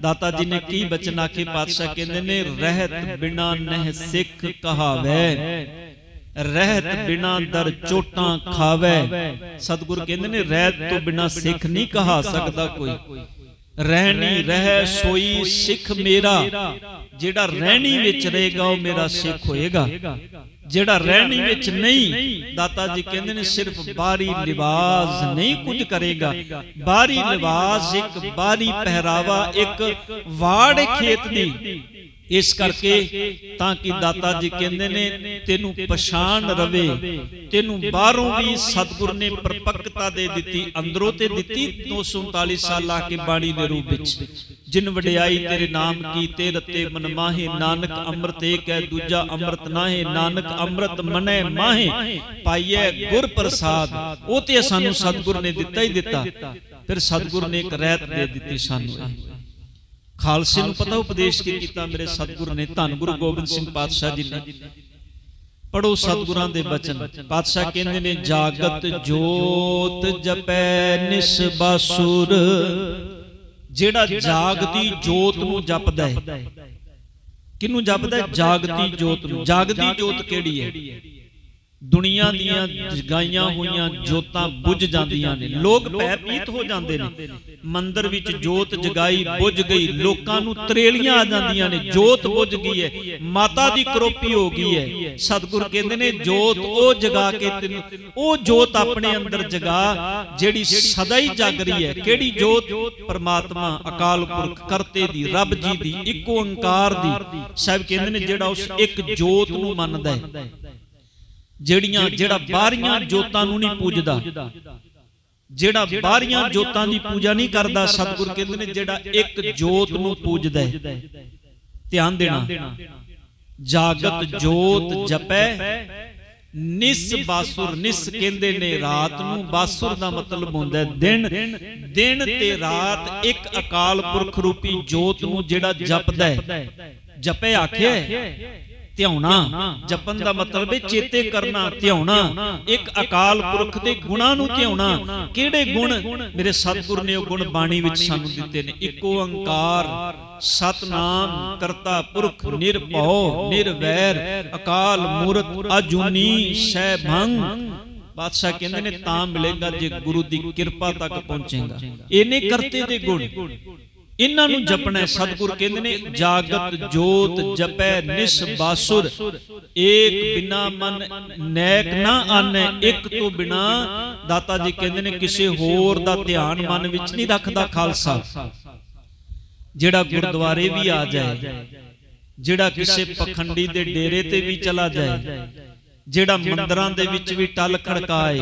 ਦਾਤਾ ਜੀ ਨੇ ਕੀ ਬਚਨ ਆਖੇ? ਪਾਤਸ਼ਾਹ ਕਹਿੰਦੇ ਨੇ ਰਹਿਤ ਬਿਨਾ ਨਹਿ ਸਿੱਖ ਕਹਾਵੇ। ਰਹਿਤ ਬਿਨਾ ਦਰ ਚੋਟਾਂ ਖਾਵੇ। ਸਤਿਗੁਰ ਕਹਿੰਦੇ ਨੇ ਰਹਿਤ ਤੋਂ ਬਿਨਾ ਸਿੱਖ ਨਹੀਂ ਕਹਾ ਸਕਦਾ ਕੋਈ। ਰਹਿਣੀ ਰਹਿ ਸੋਈ ਸਿੱਖ ਮੇਰਾ। ਜਿਹੜਾ ਰਹਿਣੀ ਵਿੱਚ ਰਹੇਗਾ ਉਹ ਮੇਰਾ ਸਿੱਖ ਹੋਏਗਾ। ਜਿਹੜਾ ਰਹਿਣੀ ਵਿੱਚ ਨਹੀਂ ਦਾਤਾ ਜੀ ਕਹਿੰਦੇ ਨੇ ਸਿਰਫ ਬਾਹਰੀ ਲਿਬਾਸ ਨਹੀਂ ਕੁਝ ਕਰੇਗਾ। ਬਾਹਰੀ ਲਿਬਾਸ ਇੱਕ ਬਾਹਰੀ ਪਹਿਰਾਵਾ ਇੱਕ ਵਾੜ ਖੇਤ ਦੀ। ਇਸ ਕਰਕੇ ਤਾਂ ਕਿ ਦਾਤਾ ਜੀ ਕਹਿੰਦੇ ਨੇ, ਤੈਨੂੰ ਪਛਾਣ ਰਵੇ। ਤੈਨੂੰ ਬਾਹਰੋਂ ਵੀ ਸਤਿਗੁਰ ਨੇ ਪਰਪੱਕਤਾ ਦੇ ਦਿੱਤੀ, ਅੰਦਰੋਂ ਤੇ ਦਿੱਤੀ 239 ਸਾਲ ਕੇ ਬਾਣੀ ਦੇ ਰੂਪ ਵਿੱਚ। ਜਿਨ ਵਡਿਆਈ ਤੇਰੇ ਨਾਮ ਕੀ ਤੇ ਰਤੇ ਮਨ ਮਾਹੇ, ਨਾਨਕ ਅੰਮ੍ਰਿਤ ਏਕ ਹੈ ਦੂਜਾ ਅੰਮ੍ਰਿਤ ਨਾਹੇ, ਨਾਨਕ ਅੰਮ੍ਰਿਤ ਮਨੈ ਮਾਹੇ, ਪਾਈਐ ਗੁਰ ਪ੍ਰਸਾਦ। ਉਹ ਤੇ ਸਾਨੂੰ ਸਤਿਗੁਰ ਨੇ ਦਿੱਤਾ ਹੀ ਦਿੱਤਾ। ਫਿਰ ਸਤਿਗੁਰ ਨੇ ਇੱਕ ਰਹਿਤ ਦੇ ਦਿੱਤੀ ਸਾਨੂੰ ਖਾਲਸੇ ਨੂੰ ਪਤਾ ਉਪਦੇਸ਼ ਕੀ ਕੀਤਾ? ਮੇਰੇ ਸਤਿਗੁਰ ਨੇ ਧੰਨ ਗੁਰੂ ਗੋਬਿੰਦ ਸਿੰਘ ਪਾਤਸ਼ਾਹ ਜੀ ਨੇ। ਪੜੋ ਸਤਿਗੁਰਾਂ ਦੇ ਬਚਨ ਪਾਤਸ਼ਾਹ ਕਹਿੰਦੇ ਨੇ ਜਾਗਤ ਜੋਤ ਜਪੈ ਨਿਸਬਾਸੁਰ ਜਿਹੜਾ ਜਾਗਦੀ ਜੋਤ ਨੂੰ ਜਪਦਾ ਹੈ। ਕਿਨੂੰ ਜਪਦਾ ਹੈ? ਜਾਗਦੀ ਜੋਤ ਨੂੰ। ਜਾਗਦੀ ਜੋਤ ਕਿਹੜੀ ਹੈ? ਦੁਨੀਆ ਦੀਆਂ ਜਗਾਈਆਂ ਹੋਈਆਂ ਜੋਤਾਂ ਬੁੱਝ ਜਾਂਦੀਆਂ ਨੇ। ਲੋਕ ਭੈ ਪੀਤ ਹੋ ਜਾਂਦੇ ਨੇ। ਮੰਦਰ ਵਿੱਚ ਜੋਤ ਜਗਾਈ ਬੁੱਝ ਗਈ ਲੋਕਾਂ ਨੂੰ ਤਰੇਲੀਆਂ ਆ ਜਾਂਦੀਆਂ ਨੇ। ਜੋਤ ਬੁੱਝ ਗਈ ਹੈ ਮਾਤਾ ਦੀ ਕਰੋਪੀ ਹੋ ਗਈ ਹੈ। ਸਤਿਗੁਰ ਕਹਿੰਦੇ ਨੇ ਜੋਤ ਉਹ ਜਗਾ ਕੇ ਤੈਨੂੰ ਉਹ ਜੋਤ ਆਪਣੇ ਅੰਦਰ ਜਗਾ ਜਿਹੜੀ ਸਦਾ ਹੀ ਜਗ ਰਹੀ ਹੈ। ਕਿਹੜੀ ਜੋਤ? ਪਰਮਾਤਮਾ ਅਕਾਲ ਪੁਰਖ ਕਰਤੇ ਦੀ ਰੱਬ ਜੀ ਦੀ ਇੱਕ ਓੰਕਾਰ ਦੀ। ਸਾਹਿਬ ਕਹਿੰਦੇ ਨੇ ਜਿਹੜਾ ਉਸ ਇੱਕ ਜੋਤ ਨੂੰ ਮੰਨਦਾ ਹੈ। ਜਿਹੜੀਆਂ ਜਿਹੜਾ ਬਾਹਰੀਆਂ ਜੋਤਾਂ ਨੂੰ ਨਹੀਂ ਪੂਜਦਾ। ਜਿਹੜਾ ਬਾਹਰੀਆਂ ਜੋਤਾਂ ਦੀ ਪੂਜਾ ਨਹੀਂ ਕਰਦਾ ਸਤਿਗੁਰ ਕਹਿੰਦੇ ਨੇ ਜਿਹੜਾ ਇੱਕ ਜੋਤ ਨੂੰ ਪੂਜਦਾ ਹੈ। ਧਿਆਨ ਦੇਣਾ। ਜਾਗਤ ਜੋਤ ਜਪੈ। ਨਿਸ ਬਾਸੁਰ ਨਿਸ ਕਹਿੰਦੇ ਨੇ ਰਾਤ ਨੂੰ ਬਾਸੁਰ ਦਾ ਮਤਲਬ ਹੁੰਦਾ ਦਿਨ। ਦਿਨ। ਤੇ ਰਾਤ ਇੱਕ ਅਕਾਲ ਪੁਰਖ ਰੂਪੀ ਜੋਤ ਨੂੰ ਜਿਹੜਾ ਜਪਦਾ ਹੈ। ਜਪੇ ਆਖਿਆ ਧਿਆਉਣਾ। ਜਪਨ ਦਾ ਮਤਲਬ ਹੈ ਚੇਤੇ ਕਰਨਾ ਧਿਆਉਣਾ। ਇੱਕ ਅਕਾਲ ਪੁਰਖ ਦੇ ਗੁਣਾਂ ਨੂੰ ਧਿਆਉਣਾ। ਕਿਹੜੇ ਗੁਣ? ਮੇਰੇ ਸਤਿਗੁਰ ਨੇ ਉਹ ਗੁਣ ਬਾਣੀ ਵਿੱਚ ਸਾਨੂੰ ਦਿੱਤੇ ਨੇ। ਇੱਕ ਓੰਕਾਰ ਸਤਨਾਮ ਕਰਤਾ ਪੁਰਖ ਨਿਰਭਉ ਨਿਰਵੈਰ। ਅਕਾਲ ਮੂਰਤ ਅਜੂਨੀ ਸੈਭੰ ਬਾਦਸ਼ਾਹ ਕਹਿੰਦੇ ਨੇ ਤਾਂ ਮਿਲੇਗਾ ਜੇ ਗੁਰੂ ਦੀ ਕਿਰਪਾ ਤੱਕ ਪਹੁੰਚੇਗਾ। ਇਹਨੇ ਕਰਤੇ ਦੇ ਗੁਣ। ਇਹਨਾਂ ਨੂੰ ਜਪਣਾ ਸਤਿਗੁਰ ਕਹਿੰਦੇ ਨੇ ਜਾਗਤ ਜੋਤ ਜਪੈ ਨਿਸ ਬਾਸੁਰ। ਏਕ ਬਿਨਾ ਮਨ ਨੈਕ ਨਾ ਆਨੈ। ਇੱਕ ਤੋਂ ਬਿਨਾ ਦਾਤਾ ਜੀ ਕਹਿੰਦੇ ਨੇ ਕਿਸੇ ਹੋਰ ਦਾ ਧਿਆਨ ਮਨ ਵਿੱਚ ਨਹੀਂ ਰੱਖਦਾ ਖਾਲਸਾ। ਜਿਹੜਾ ਗੁਰਦੁਆਰੇ ਵੀ ਆ ਜਾਏ ਜਿਹੜਾ ਕਿਸੇ ਪਖੰਡੀ ਦੇ ਡੇਰੇ ਤੇ ਵੀ ਚਲਾ ਜਾਏ ਜਿਹੜਾ ਮੰਦਰਾਂ ਦੇ ਵਿੱਚ ਵੀ ਟਲ ਖੜਕਾਏ।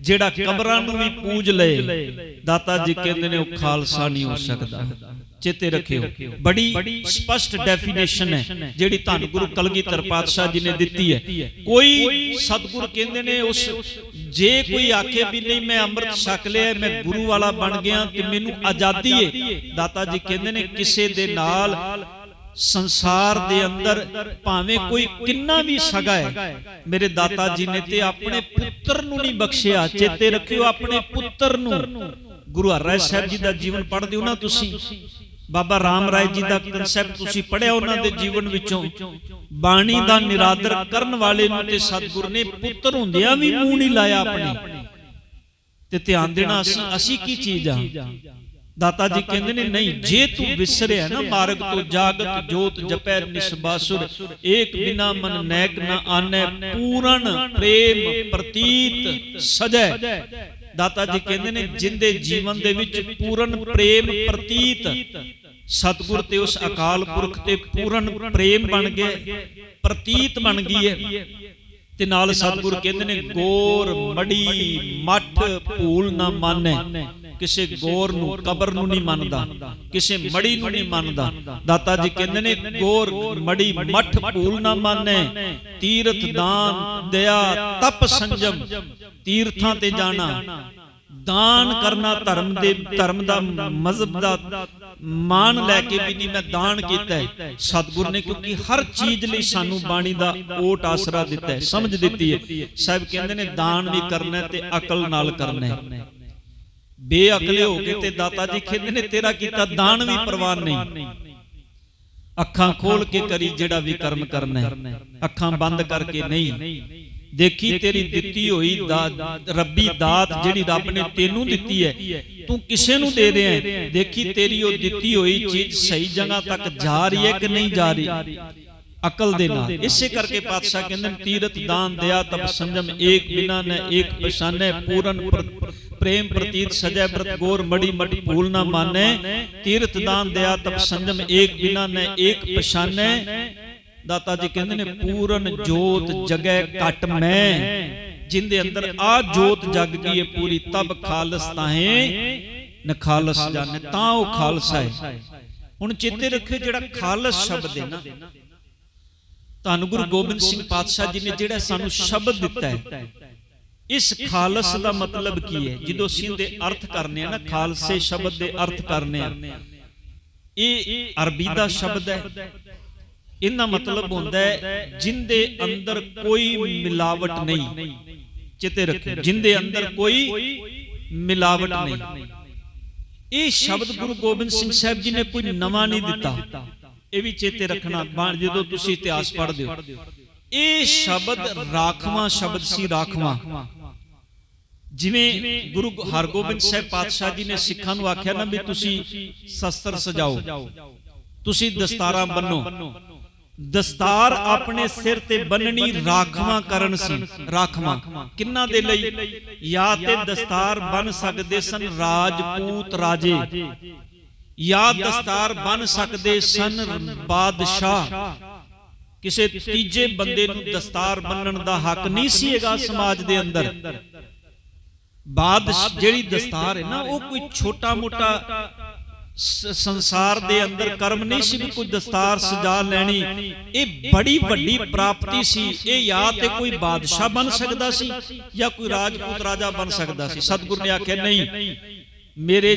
ਜਿਹੜਾ ਕਬਰਾਂ ਨੂੰ ਵੀ ਪੂਜ ਲਏ। ਦਾਤਾ ਜੀ ਕਹਿੰਦੇ ਨੇ ਉਹ ਖਾਲਸਾ ਨਹੀਂ ਹੋ ਸਕਦਾ। ਚੇਤੇ ਰੱਖਿਓ। ਬੜੀ ਸਪਸ਼ਟ ਡੈਫੀਨੇਸ਼ਨ ਹੈ ਜਿਹੜੀ ਧੰਨ ਗੁਰੂ ਕਲਗੀਧਰ ਪਾਤਸ਼ਾਹ ਜੀ ਨੇ ਦਿੱਤੀ ਹੈ। ਕੋਈ ਸਤਿਗੁਰ ਕਹਿੰਦੇ ਨੇ ਉਸ ਜੇ ਕੋਈ ਆਖੇ ਵੀ ਨਹੀਂ ਮੈਂ ਅੰਮ੍ਰਿਤ ਛਕ ਲਿਆ ਮੈਂ ਗੁਰੂ ਵਾਲਾ ਬਣ ਗਿਆ ਤੇ ਮੈਨੂੰ ਆਜ਼ਾਦੀ ਹੈ। ਦਾਤਾ ਜੀ ਕਹਿੰਦੇ ਨੇ ਕਿਸੇ ਦੇ ਨਾਲ ਸੰਸਾਰ ਦੇ ਅੰਦਰ ਭਾਵੇਂ ਕੋਈ ਕਿੰਨਾ ਵੀ ਸਗਾ ਹੈ, ਮੇਰੇ ਦਾਤਾ ਜੀ ਨੇ ਤੇ ਆਪਣੇ ਪੁੱਤਰ ਨੂੰ ਨਹੀਂ ਬਖਸ਼ਿਆ, ਚੇਤੇ ਰੱਖਿਓ ਆਪਣੇ ਪੁੱਤਰ ਨੂੰ। ਗੁਰੂ ਹਰਿ ਸਾਹਿਬ ਜੀ ਦਾ ਜੀਵਨ ਪੜ੍ਹਦੇ ਹੋ ਨਾ ਤੁਸੀਂ। ਬਾਬਾ ਰਾਮ ਰਾਏ ਜੀ ਦਾ ਕਨਸੈਪਟ ਤੁਸੀਂ ਪੜਿਆ ਉਹਨਾਂ ਦੇ ਜੀਵਨ ਵਿੱਚੋਂ। ਬਾਣੀ ਦਾ ਨਿਰਾਦਰ ਕਰਨ ਵਾਲੇ ਨੂੰ ਤੇ ਸਤਿਗੁਰ ਨੇ ਪੁੱਤਰ ਹੁੰਦਿਆਂ ਵੀ ਮੂੰਹ ਨਹੀਂ ਲਾਇਆ ਆਪਣੇ। ਤੇ ਧਿਆਨ ਦੇਣਾ ਅਸੀਂ ਅਸੀਂ ਕੀ ਚੀਜ਼ ਆ? ਦਾਤਾ ਜੀ ਕਹਿੰਦੇ ਨੇ ਨਹੀਂ ਜੇ ਤੂੰ ਵਿਸਰਿਆ ਨਾ ਮਾਰਗ ਤੋਂ ਜਾਗਤ ਜੋਤ ਜਪੈ ਨਿਸਬਾਸੁਰ ਏਕ ਬਿਨਾ ਮਨ ਨੈਕ ਨਾ ਆਨੈ ਪੂਰਨ ਪ੍ਰੇਮ ਪ੍ਰਤੀਤ ਸਜੈ। ਦਾਤਾ ਜੀ ਕਹਿੰਦੇ ਨੇ ਜਿੰਦੇ ਜੀਵਨ ਦੇ ਵਿੱਚ ਪੂਰਨ ਪ੍ਰੇਮ ਪ੍ਰਤੀਤ ਸਤਿਗੁਰ ਤੇ ਉਸ ਅਕਾਲ ਪੁਰਖ ਤੇ ਪੂਰਨ ਪ੍ਰੇਮ ਬਣ ਗਿਆ ਪ੍ਰਤੀਤ ਬਣ ਗਈ ਹੈ ਤੇ ਨਾਲ ਸਤਿਗੁਰ ਕਹਿੰਦੇ ਨੇ ਗੋਰ ਮੜੀ ਮੱਠ ਭੂਲ ਨਾ ਮਾਨੈ। ਕਿਸੇ ਗੋਰ ਨੂੰ, ਕਬਰ ਨੂੰ ਨਹੀਂ ਮੰਨਦਾ, ਕਿਸੇ ਮੜੀ ਨੂੰ ਨਹੀਂ ਮੰਨਦਾ। ਦਾਤਾ ਜੀ ਕਹਿੰਦੇ ਨੇ, ਗੋਰ ਮੜੀ ਮੱਠ ਭੂਲ ਨਾ ਮੰਨੈ, ਤੀਰਥ ਦਾਨ ਦਇਆ ਤਪ ਸੰਜਮ, ਤੀਰਥਾਂ ਤੇ ਜਾਣਾ। ਦਾਨ ਕਰਨਾ ਧਰਮ ਦੇ, ਧਰਮ ਦਾ ਮਜ਼ਹਬ ਦਾ ਮਾਨ ਲੈ ਕੇ ਵੀ ਨਹੀਂ ਮੈਂ ਦਾਨ ਕੀਤਾ ਸਤਿਗੁਰ ਨੇ ਕਿਉਂਕਿ ਹਰ ਚੀਜ਼ ਲਈ ਸਾਨੂੰ ਬਾਣੀ ਦਾ ਓਟ ਆਸਰਾ ਦਿੱਤਾ ਹੈ, ਸਮਝ ਦਿੱਤੀ ਹੈ। ਸਾਹਿਬ ਕਹਿੰਦੇ ਨੇ, ਦਾਨ ਵੀ ਕਰਨਾ ਤੇ ਅਕਲ ਨਾਲ ਕਰਨਾ ਹੈ। ਬੇਅਕਲੇ ਹੋ ਕੇ ਤੇ ਦਾਤਾ ਜੀ ਕਹਿੰਦੇ ਨੇ ਤੇਰਾ ਕੀਤਾ ਦਾਨ ਵੀ ਪ੍ਰਵਾਨ ਨਹੀਂ। ਅੱਖਾਂ ਖੋਲ ਕੇ ਕਰੀ ਜਿਹੜਾ ਵੀ ਕਰਮ ਕਰਨਾ ਹੈ। ਅੱਖਾਂ ਬੰਦ ਕਰਕੇ ਨਹੀਂ। ਦੇਖੀ ਤੇਰੀ ਦਿੱਤੀ ਹੋਈ ਰੱਬੀ ਦਾਤ ਜਿਹੜੀ ਰੱਬ ਨੇ ਤੈਨੂੰ ਦਿੱਤੀ ਹੈ ਤੂੰ ਕਿਸੇ ਨੂੰ ਦੇ ਰਿਹਾ ਹੈ। ਦੇਖੀ ਤੇਰੀ ਉਹ ਦਿੱਤੀ ਹੋਈ ਚੀਜ਼ ਸਹੀ ਜਗ੍ਹਾ ਤੱਕ ਜਾ ਰਹੀ ਹੈ ਕਿ ਨਹੀਂ ਜਾ ਰਹੀ? ਅਕਲ ਦੇ ਨਾਲ। ਇਸੇ ਕਰਕੇ ਪਾਤਸ਼ਾਹ ਕਹਿੰਦੇ ਨੇ ਤੀਰਥ ਦਾਨ ਦਿਆ ਤਬ ਸੰਜਮ ਏਕ ਬਿਨਾ ਨ ਏਕ ਪਛਾਨੈ ਪੂਰਨ ਪ੍ਰ- ਪ੍ਰੇਮ ਪ੍ਰਤੀਤ ਸਜੈ ਬ੍ਰਤ ਗੋਰ ਮੜੀ ਮਟ ਭੂਲ ਨਾ ਮਾਨੈ, ਤੀਰਥ ਦਾਨ ਦਿਆ ਤਬ ਸੰਜਮ ਏਕ ਬਿਨਾ ਨ ਏਕ ਪਛਾਨੈ। ਦਾਤਾ ਜੀ ਕਹਿੰਦੇ ਨੇ, ਪੂਰਨ ਜੋਤ ਜਗੈ ਘਟ ਮੈਂ। ਜਿੰਦੇ ਅੰਦਰ ਆ ਜੋਤ ਜਗ ਗਈ ਹੈ ਪੂਰੀ, ਤਬ ਖਾਲਸ ਤਾਹੇ। ਨਖਾਲਸ ਜਾਣੇ, ਤਾਂ ਉਹ ਖਾਲਸਾ ਹੈ ਹੁਣ ਚੇਤੇ ਰੱਖਿਓ ਜਿਹੜਾ ਖਾਲਸ ਸ਼ਬਦ ਹੈ ਨਾ। ਧੰਨ ਗੁਰੂ ਗੋਬਿੰਦ ਸਿੰਘ ਪਾਤਸ਼ਾਹ ਜੀ ਨੇ ਜਿਹੜਾ ਸਾਨੂੰ ਸ਼ਬਦ ਦਿੱਤਾ ਹੈ ਇਸ ਖਾਲਸ ਦਾ ਮਤਲਬ ਕੀ ਹੈ? ਜਦੋਂ ਅਸੀਂ ਦੇ ਅਰਥ ਕਰਨੇ ਆ ਨਾ ਖਾਲਸੇ ਸ਼ਬਦ ਦੇ ਅਰਥ ਕਰਨੇ ਆ। ਇਹ ਅਰਬੀ ਦਾ ਸ਼ਬਦ ਹੈ। ਇਹਦਾ ਮਤਲਬ ਹੁੰਦਾ ਹੈ ਜਿੰਦੇ ਅੰਦਰ ਕੋਈ ਮਿਲਾਵਟ ਨਹੀਂ। ਚਿੱਤੇ ਰੱਖੋ। ਜਿੰਦੇ ਅੰਦਰ ਕੋਈ ਮਿਲਾਵਟ ਨਹੀਂ। ਇਹ ਸ਼ਬਦ ਗੁਰੂ ਗੋਬਿੰਦ ਸਿੰਘ ਸਾਹਿਬ ਜੀ ਨੇ ਕੋਈ ਨਵਾਂ ਨਹੀਂ ਦਿੱਤਾ। ਇਹ ਵੀ ਚੇਤੇ ਰੱਖਣਾ ਬਾਣ ਜਦੋਂ ਤੁਸੀਂ ਇਤਿਹਾਸ ਪੜ੍ਹਦੇ ਹੋ। ਇਹ ਸ਼ਬਦ ਰਾਖਵਾਂ ਸ਼ਬਦ ਸੀ ਰਾਖਵਾਂ। ਜਿਵੇਂ ਗੁਰੂ ਹਰਗੋਬਿੰਦ ਸਾਹਿਬ ਪਾਤਸ਼ਾਹ ਜੀ ਨੇ ਸਿੱਖਾਂ ਨੂੰ ਆਖਿਆ ਨਾ ਵੀ ਤੁਸੀਂ ਸ਼ਸਤਰ ਸਜਾਓ। ਤੁਸੀਂ ਦਸਤਾਰਾਂ ਬੰਨੋ। ਦਸਤਾਰ ਆਪਣੇ ਸਿਰ ਤੇ ਬੰਨਣੀ ਰਾਖਵਾਂ ਕਰਨ ਸੀ। ਰਾਖਵਾਂ। ਕਿੰਨਾ ਦੇ ਲਈ? ਜਾਂ ਤੇ ਦਸਤਾਰ ਬਨ ਸਕਦੇ ਸਨ ਰਾਜਪੂਤ ਰਾਜੇ। ਜਾਂ ਦਸਤਾਰ ਬਨ ਸਕਦੇ ਸਨ ਬਾਦਸ਼ਾਹ। ਕਿਸੇ ਤੀਜੇ ਬੰਦੇ ਨੂੰ ਦਸਤਾਰ ਬੰਨਣ ਦਾ ਹੱਕ ਨਹੀਂ ਸੀ ਹੈਗਾ ਸਮਾਜ ਦੇ ਅੰਦਰ। ਬਾਦ ਜਿਹੜੀ ਦਸਤਾਰ ਹੈ ਨਾ ਉਹ ਕੋਈ ਛੋਟਾ ਮੋਟਾ ਸੰਸਾਰ ਦੇ ਅੰਦਰ ਕਰਮ ਨਹੀਂ ਸੀ ਵੀ ਕੋਈ ਦਸਤਾਰ ਸਜਾ ਲੈਣੀ। ਇਹ ਬੜੀ ਵੱਡੀ ਪ੍ਰਾਪਤੀ ਸੀ। ਇਹ ਜਾਂ ਤੇ ਕੋਈ ਬਾਦਸ਼ਾਹ ਬਣ ਸਕਦਾ ਸੀ ਜਾਂ ਕੋਈ ਰਾਜਪੂਤ ਰਾਜਾ ਬਣ ਸਕਦਾ ਸੀ? ਸਤਿਗੁਰ ਨੇ ਆਖਿਆ ਨਹੀਂ ਮੇਰੇ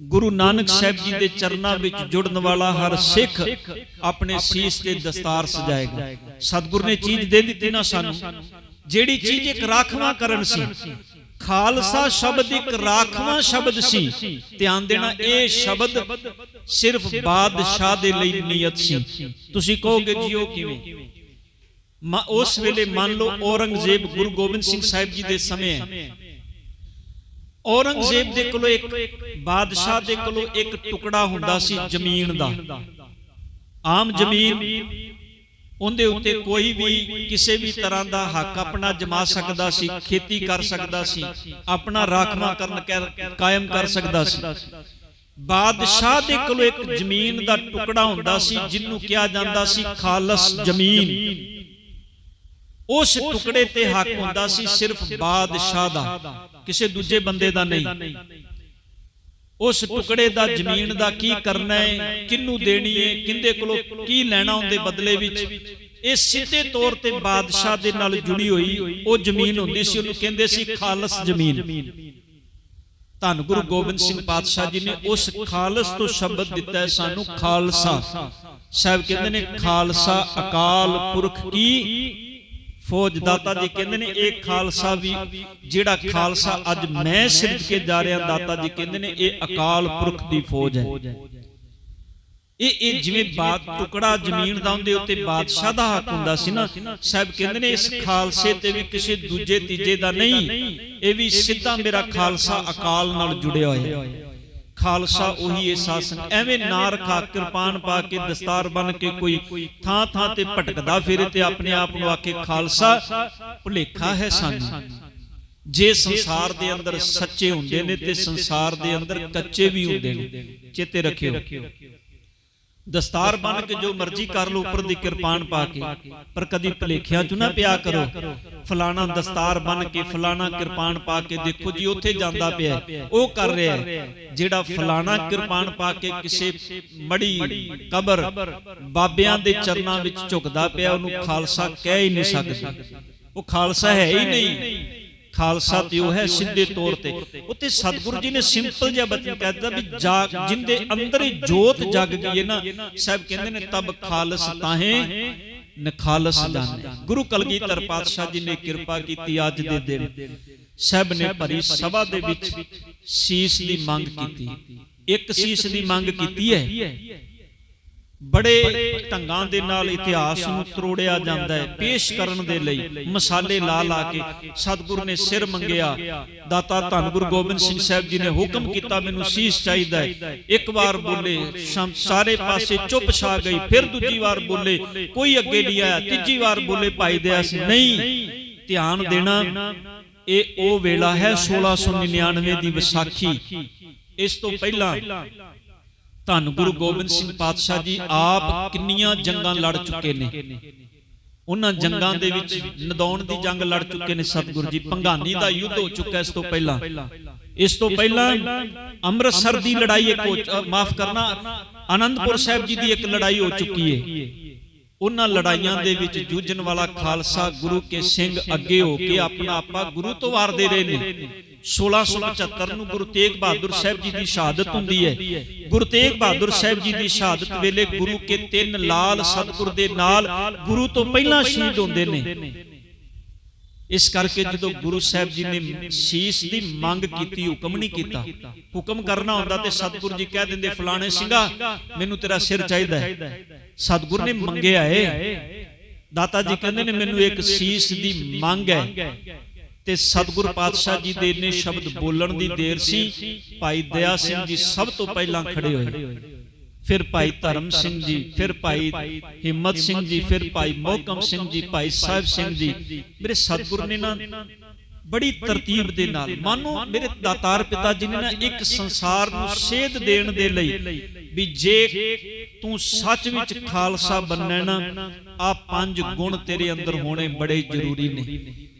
ਗੁਰੂ ਨਾਨਕ ਸਾਹਿਬ ਜੀ ਦੇ ਚਰਨਾਂ ਵਿੱਚ ਜੁੜਨ ਵਾਲਾ ਹਰ ਸਿੱਖ ਆਪਣੇ ਸੀਸ ਤੇ ਦਸਤਾਰ ਸਜਾਏਗਾ। ਸਤਿਗੁਰ ਨੇ ਚੀਜ਼ ਦੇ ਦਿੱਤੀ ਨਾ ਸਾਨੂੰ। ਜਿਹੜੀ ਚੀਜ਼ ਇੱਕ ਰਾਖਵਾਂ ਕਰਨ ਸੀ ਖਾਲਸਾ ਸ਼ਬਦ ਇੱਕ ਰਾਖਵਾਂ ਸ਼ਬਦ ਸੀ। ਧਿਆਨ ਦੇਣਾ ਇਹ ਸ਼ਬਦ ਸਿਰਫ ਬਾਦਸ਼ਾਹ ਦੇ ਲਈ ਨਿਯਤ ਸੀ। ਤੁਸੀਂ ਕਹੋਗੇ ਜੀ ਉਹ ਕਿਵੇਂ? ਮਾ- ਉਸ ਵੇਲੇ ਮੰਨ ਲਓ ਔਰੰਗਜ਼ੇਬ ਗੁਰੂ ਗੋਬਿੰਦ ਸਿੰਘ ਸਾਹਿਬ ਜੀ ਦੇ ਸਮੇਂ। ਔਰੰਗਜ਼ੇਬ ਦੇ ਕੋਲੋਂ ਇੱਕ ਬਾਦਸ਼ਾਹ ਦੇ ਕੋਲੋਂ ਇੱਕ ਟੁਕੜਾ ਹੁੰਦਾ ਸੀ ਜ਼ਮੀਨ ਦਾ। ਆਮ ਜ਼ਮੀਨ ਉਹਦੇ ਉੱਤੇ ਕੋਈ ਵੀ ਕਿਸੇ ਵੀ ਤਰ੍ਹਾਂ ਦਾ ਹੱਕ ਆਪਣਾ ਜਮਾ ਸਕਦਾ ਸੀ ਖੇਤੀ ਕਰ ਸਕਦਾ ਸੀ ਆਪਣਾ ਰਾਖਵਾਂ ਕਰਨ ਕਰ- ਕਾਇਮ ਕਰ ਸਕਦਾ ਸੀ। ਬਾਦਸ਼ਾਹ ਦੇ ਕੋਲ ਇੱਕ ਜ਼ਮੀਨ ਦਾ ਟੁਕੜਾ ਹੁੰਦਾ ਸੀ ਜਿਹਨੂੰ ਕਿਹਾ ਜਾਂਦਾ ਸੀ ਖਾਲਸ ਜ਼ਮੀਨ। ਉਸ ਟੁਕੜੇ ਤੇ ਹੱਕ ਹੁੰਦਾ ਸੀ ਸਿਰਫ ਬਾਦਸ਼ਾਹ ਦਾ ਕਿਸੇ ਦੂਜੇ ਬੰਦੇ ਦਾ ਨਹੀਂ। ਉਸ ਟੁਕੜੇ ਦਾ ਜ਼ਮੀਨ ਦਾ ਕੀ ਕਰਨਾ ਹੈ? ਕਿੰਨੂੰ ਦੇਣੀ ਹੈ? ਕਿੰਦੇ ਕੋਲੋਂ ਕੀ ਲੈਣਾ ਉਹਦੇ ਬਦਲੇ ਵਿੱਚ? ਇਹ ਸਿੱਧੇ ਤੌਰ ਤੇ ਬਾਦਸ਼ਾਹ ਦੇ ਨਾਲ ਜੁੜੀ ਹੋਈ ਉਹ ਜ਼ਮੀਨ ਹੁੰਦੀ ਸੀ ਉਹਨੂੰ ਕਹਿੰਦੇ ਸੀ ਖਾਲਸ ਜ਼ਮੀਨ। ਧੰਨ ਗੁਰੂ ਗੋਬਿੰਦ ਸਿੰਘ ਪਾਤਸ਼ਾਹ ਜੀ ਨੇ ਉਸ ਖਾਲਸ ਤੋਂ ਸ਼ਬਦ ਦਿੱਤਾ ਹੈ ਸਾਨੂੰ ਖਾਲਸਾ। ਸਾਹਿਬ ਕਹਿੰਦੇ ਨੇ ਖਾਲਸਾ ਅਕਾਲ ਪੁਰਖ ਕੀ? ਫੌਜ ਦਾਤਾ ਜੀ ਕਹਿੰਦੇ ਨੇ ਇਹ ਖਾਲਸਾ ਵੀ ਜਿਹੜਾ ਖਾਲਸਾ ਅੱਜ ਮੈਂ ਸਿਰਜ ਕੇ ਜਾ ਰਿਹਾ ਦਾਤਾ ਜੀ ਕਹਿੰਦੇ ਨੇ ਇਹ ਅਕਾਲ ਪੁਰਖ ਦੀ ਫੌਜ ਹੈ। ਇਹ ਇਹ ਜਿਵੇਂ ਬਾਤ ਟੁਕੜਾ ਜ਼ਮੀਨ ਦਾ ਉਹਦੇ ਉੱਤੇ ਬਾਦਸ਼ਾਹ ਦਾ ਹੱਕ ਹੁੰਦਾ ਸੀ ਨਾ। ਸਾਹਿਬ ਕਹਿੰਦੇ ਨੇ ਇਸ ਖਾਲਸੇ ਤੇ ਵੀ ਕਿਸੇ ਦੂਜੇ ਤੀਜੇ ਦਾ ਨਹੀਂ। ਇਹ ਵੀ ਸਿੱਧਾ ਮੇਰਾ ਖਾਲਸਾ ਅਕਾਲ ਨਾਲ ਜੁੜਿਆ ਹੋਇਆ। ਹੈ ਖਾਲਸਾ ਉਹੀ ਇਹ ਸਾਸਨ। ਐਵੇਂ ਨਾ ਰਖਾ ਕਿਰਪਾਨ ਪਾ ਕੇ ਦਸਤਾਰ ਬਨ ਕੇ ਕੋਈ ਥਾਂ ਥਾਂ ਤੇ ਭਟਕਦਾ ਫਿਰੇ ਤੇ ਆਪਣੇ ਆਪ ਨੂੰ ਆਕੇ ਖਾਲਸਾ। ਭੁਲੇਖਾ ਹੈ ਸਾਨੂੰ। ਜੇ ਸੰਸਾਰ ਦੇ ਅੰਦਰ ਸੱਚੇ ਹੁੰਦੇ ਨੇ ਤੇ ਸੰਸਾਰ ਦੇ ਅੰਦਰ ਕੱਚੇ ਵੀ ਹੁੰਦੇ ਨੇ। ਚੇਤੇ ਰੱਖਿਓ। ਦਸਤਾਰ ਬਨ ਕੇ ਜੋ ਮਰਜ਼ੀ ਕਰ ਲੋ ਉੱਪਰ ਦੀ ਕਿਰਪਾਨ ਪਾ ਕੇ। ਪਰ ਕਦੀ ਭਲੇਖਿਆਂ ਚ ਨਾ ਪਿਆ ਕਰੋ। ਫਲਾਣਾ ਦਸਤਾਰ ਬਨ ਕੇ ਫਲਾਣਾ ਕਿਰਪਾਨ ਪਾ ਕੇ ਦੇਖੋ ਜੀ ਉੱਥੇ ਜਾਂਦਾ ਪਿਆ। ਉਹ ਕਰ ਰਿਹਾ ਜਿਹੜਾ ਫਲਾਣਾ ਕਿਰਪਾਨ ਪਾ ਕੇ ਕਿਸੇ ਮੜੀ ਕਬਰ ਬਾਬਿਆਂ ਦੇ ਚਰਨਾਂ ਵਿੱਚ ਝੁਕਦਾ ਪਿਆ ਉਹਨੂੰ ਖਾਲਸਾ ਕਹਿ ਹੀ ਨਹੀਂ ਸਕਦੇ। ਉਹ ਖਾਲਸਾ ਹੈ ਹੀ ਨਹੀਂ। ਖਾਲਸਾ ਤੇ ਉਹ ਹੈ ਸਿੱਧੇ ਤੌਰ ਤੇ। ਉੱਤੇ ਸਤਿਗੁਰੂ ਜੀ ਨੇ ਸਿੰਪਲ ਜਿਹਾ ਬਚਨ ਕਹਿ ਦਿੱਤਾ ਵੀ ਜਾ ਜਿੰਦੇ ਅੰਦਰ ਹੀ ਜੋਤ ਜਗ ਗਈ ਹੈ ਨਾ। ਸਾਹਿਬ ਕਹਿੰਦੇ ਨੇ ਤਬ ਖਾਲਸ ਤਾਹੇ ਨਖਾਲਸ ਜਾਣੇ। ਗੁਰੂ ਕਲਗੀਧਰ ਪਾਤਸ਼ਾਹ ਜੀ ਨੇ ਕਿਰਪਾ ਕੀਤੀ ਅੱਜ ਦੇ ਦਿਨ। ਸਭ ਨੇ ਭਰੀ ਸਭਾ ਦੇ ਵਿੱਚ ਸੀਸ ਦੀ ਮੰਗ ਕੀਤੀ। ਇੱਕ ਸੀਸ ਦੀ ਮੰਗ ਕੀਤੀ ਹੈ। ਬੜੇ ਢੰਗਾਂ ਦੇ ਨਾਲ ਇਤਿਹਾਸ ਨੂੰ ਤਰੋੜਿਆ ਜਾਂਦਾ ਹੈ ਪੇਸ਼ ਕਰਨ ਦੇ ਲਈ ਮਸਾਲੇ ਲਾ ਲਾ ਕੇ ਸਤਿਗੁਰੂ ਨੇ ਸਿਰ ਮੰਗਿਆ। ਦਾਤਾ ਧੰਨ ਗੁਰੂ ਗੋਬਿੰਦ ਸਿੰਘ ਸਾਹਿਬ ਜੀ ਨੇ ਹੁਕਮ ਕੀਤਾ ਮੈਨੂੰ ਸੀਸ ਚਾਹੀਦਾ ਹੈ। ਇੱਕ ਵਾਰ ਬੋਲੇ ਸਾਰੇ ਪਾਸੇ ਚੁੱਪ ਛਾ ਗਈ ਫਿਰ ਦੂਜੀ ਵਾਰ ਬੋਲੇ ਕੋਈ ਅੱਗੇ ਨਹੀਂ ਆਇਆ ਤੀਜੀ ਵਾਰ ਬੋਲੇ ਭਾਈ ਸਿੰਘ ਨਹੀਂ ਧਿਆਨ ਦੇਣਾ ਇਹ ਉਹ ਵੇਲਾ ਹੈ 1699 ਦੀ ਵਿਸਾਖੀ। ਇਸ ਤੋਂ ਪਹਿਲਾਂ ਧੰਨ ਗੁਰੂ ਗੋਬਿੰਦ ਸਿੰਘ ਪਾਤਸ਼ਾਹ ਜੀ ਆਪ ਕਿੰਨੀਆਂ ਜੰਗਾਂ ਲੜ ਚੁੱਕੇ ਨੇ। ਉਹਨਾਂ ਜੰਗਾਂ ਦੇ ਵਿੱਚ ਨਦੌਣ ਦੀ ਜੰਗ ਲੜ ਚੁੱਕੇ ਨੇ ਸਤਿਗੁਰੂ ਜੀ। ਭੰਗਾਨੀ ਦਾ ਯੁੱਧ ਹੋ ਚੁੱਕਾ ਇਸ ਤੋਂ ਪਹਿਲਾਂ। ਇਸ ਤੋਂ ਪਹਿਲਾਂ। ਅੰਮ੍ਰਿਤਸਰ ਦੀ ਲੜਾਈ ਇੱਕ ਮਾਫ ਕਰਨਾ ਆਨੰਦਪੁਰ ਸਾਹਿਬ ਜੀ ਦੀ ਇੱਕ ਲੜਾਈ ਹੋ ਚੁੱਕੀ ਹੈ ਉਹਨਾਂ ਲੜਾਈਆਂ ਦੇ ਵਿੱਚ ਜੂਝਣ ਵਾਲਾ ਖਾਲਸਾ ਗੁਰੂ ਕੇ ਸਿੰਘ ਅੱਗੇ ਹੋ ਕੇ ਆਪਣਾ ਆਪਾ ਗੁਰੂ ਤੋਂ ਵਾਰਦੇ ਰਹੇ ਨੇ। 1675 ਨੂੰ ਗੁਰੂ ਤੇਗ ਬਹਾਦਰ ਸਾਹਿਬ ਜੀ ਦੀ ਸ਼ਹਾਦਤ ਹੁੰਦੀ ਹੈ। ਗੁਰੂ ਤੇਗ ਬਹਾਦਰ ਸਾਹਿਬ ਜੀ ਦੀ ਸ਼ਹਾਦਤ ਵੇਲੇ ਗੁਰੂ ਕੇ ਤਿੰਨ ਲਾਲ ਸਤਿਗੁਰ ਦੇ ਨਾਲ ਗੁਰੂ ਤੋਂ ਪਹਿਲਾਂ ਸ਼ਹੀਦ ਹੁੰਦੇ ਨੇ। ਇਸ ਕਰਕੇ ਜਦੋਂ ਗੁਰੂ ਸਾਹਿਬ ਜੀ ਨੇ ਸੀਸ ਦੀ ਮੰਗ ਕੀਤੀ, ਹੁਕਮ ਨਹੀਂ ਕੀਤਾ, ਹੁਕਮ ਕਰਨਾ ਹੁੰਦਾ ਤੇ ਸਤਿਗੁਰੂ ਜੀ ਕਹਿ ਦਿੰਦੇ, ਫਲਾਣੇ ਸਿੰਘਾ, ਮੈਨੂੰ ਤੇਰਾ ਸਿਰ ਚਾਹੀਦਾ ਹੈ। ਸਤਿਗੁਰ ਨੇ ਮੰਗਿਆ ਏ ਦਾਤਾ ਜੀ ਕਹਿੰਦੇ ਨੇ, ਮੈਨੂੰ ਇੱਕ ਸੀਸ ਦੀ ਮੰਗ ਹੈ। ਤੇ ਸਤਿਗੁਰ ਪਾਤਸ਼ਾਹ ਜੀ ਦੇ ਨੇ ਸ਼ਬਦ ਬੋਲਣ ਦੀ ਦੇਰ ਸੀ, ਭਾਈ ਦਇਆ ਸਿੰਘ ਜੀ ਸਭ ਤੋਂ ਪਹਿਲਾਂ ਖੜੇ ਹੋਏ। ਫਿਰ ਭਾਈ ਧਰਮ ਸਿੰਘ ਜੀ, ਫਿਰ ਭਾਈ ਹਿੰਮਤ ਸਿੰਘ ਜੀ, ਫਿਰ ਭਾਈ ਮੋਹਕਮ ਸਿੰਘ ਜੀ, ਭਾਈ ਸਾਹਿਬ ਸਿੰਘ ਜੀ। ਮੇਰੇ ਸਤਿਗੁਰ ਨੇ ਨਾ ਬੜੀ ਤਰਤੀਬ ਦੇ ਨਾਲ, ਮਾਨੋ ਮੇਰੇ ਦਾਤਾਰ ਪਿਤਾ ਜੀ ਨੇ ਨਾ ਇੱਕ ਸੰਸਾਰ ਨੂੰ ਸੇਧ ਦੇਣ ਦੇ ਲਈ ਵੀ ਜੇ ਤੂੰ ਸੱਚ ਵਿੱਚ ਖਾਲਸਾ ਬੰਨਣਾ ਨਾ ਆ ਪੰਜ ਗੁਣ ਤੇਰੇ ਅੰਦਰ ਹੋਣੇ ਬੜੇ ਜ਼ਰੂਰੀ ਨੇ।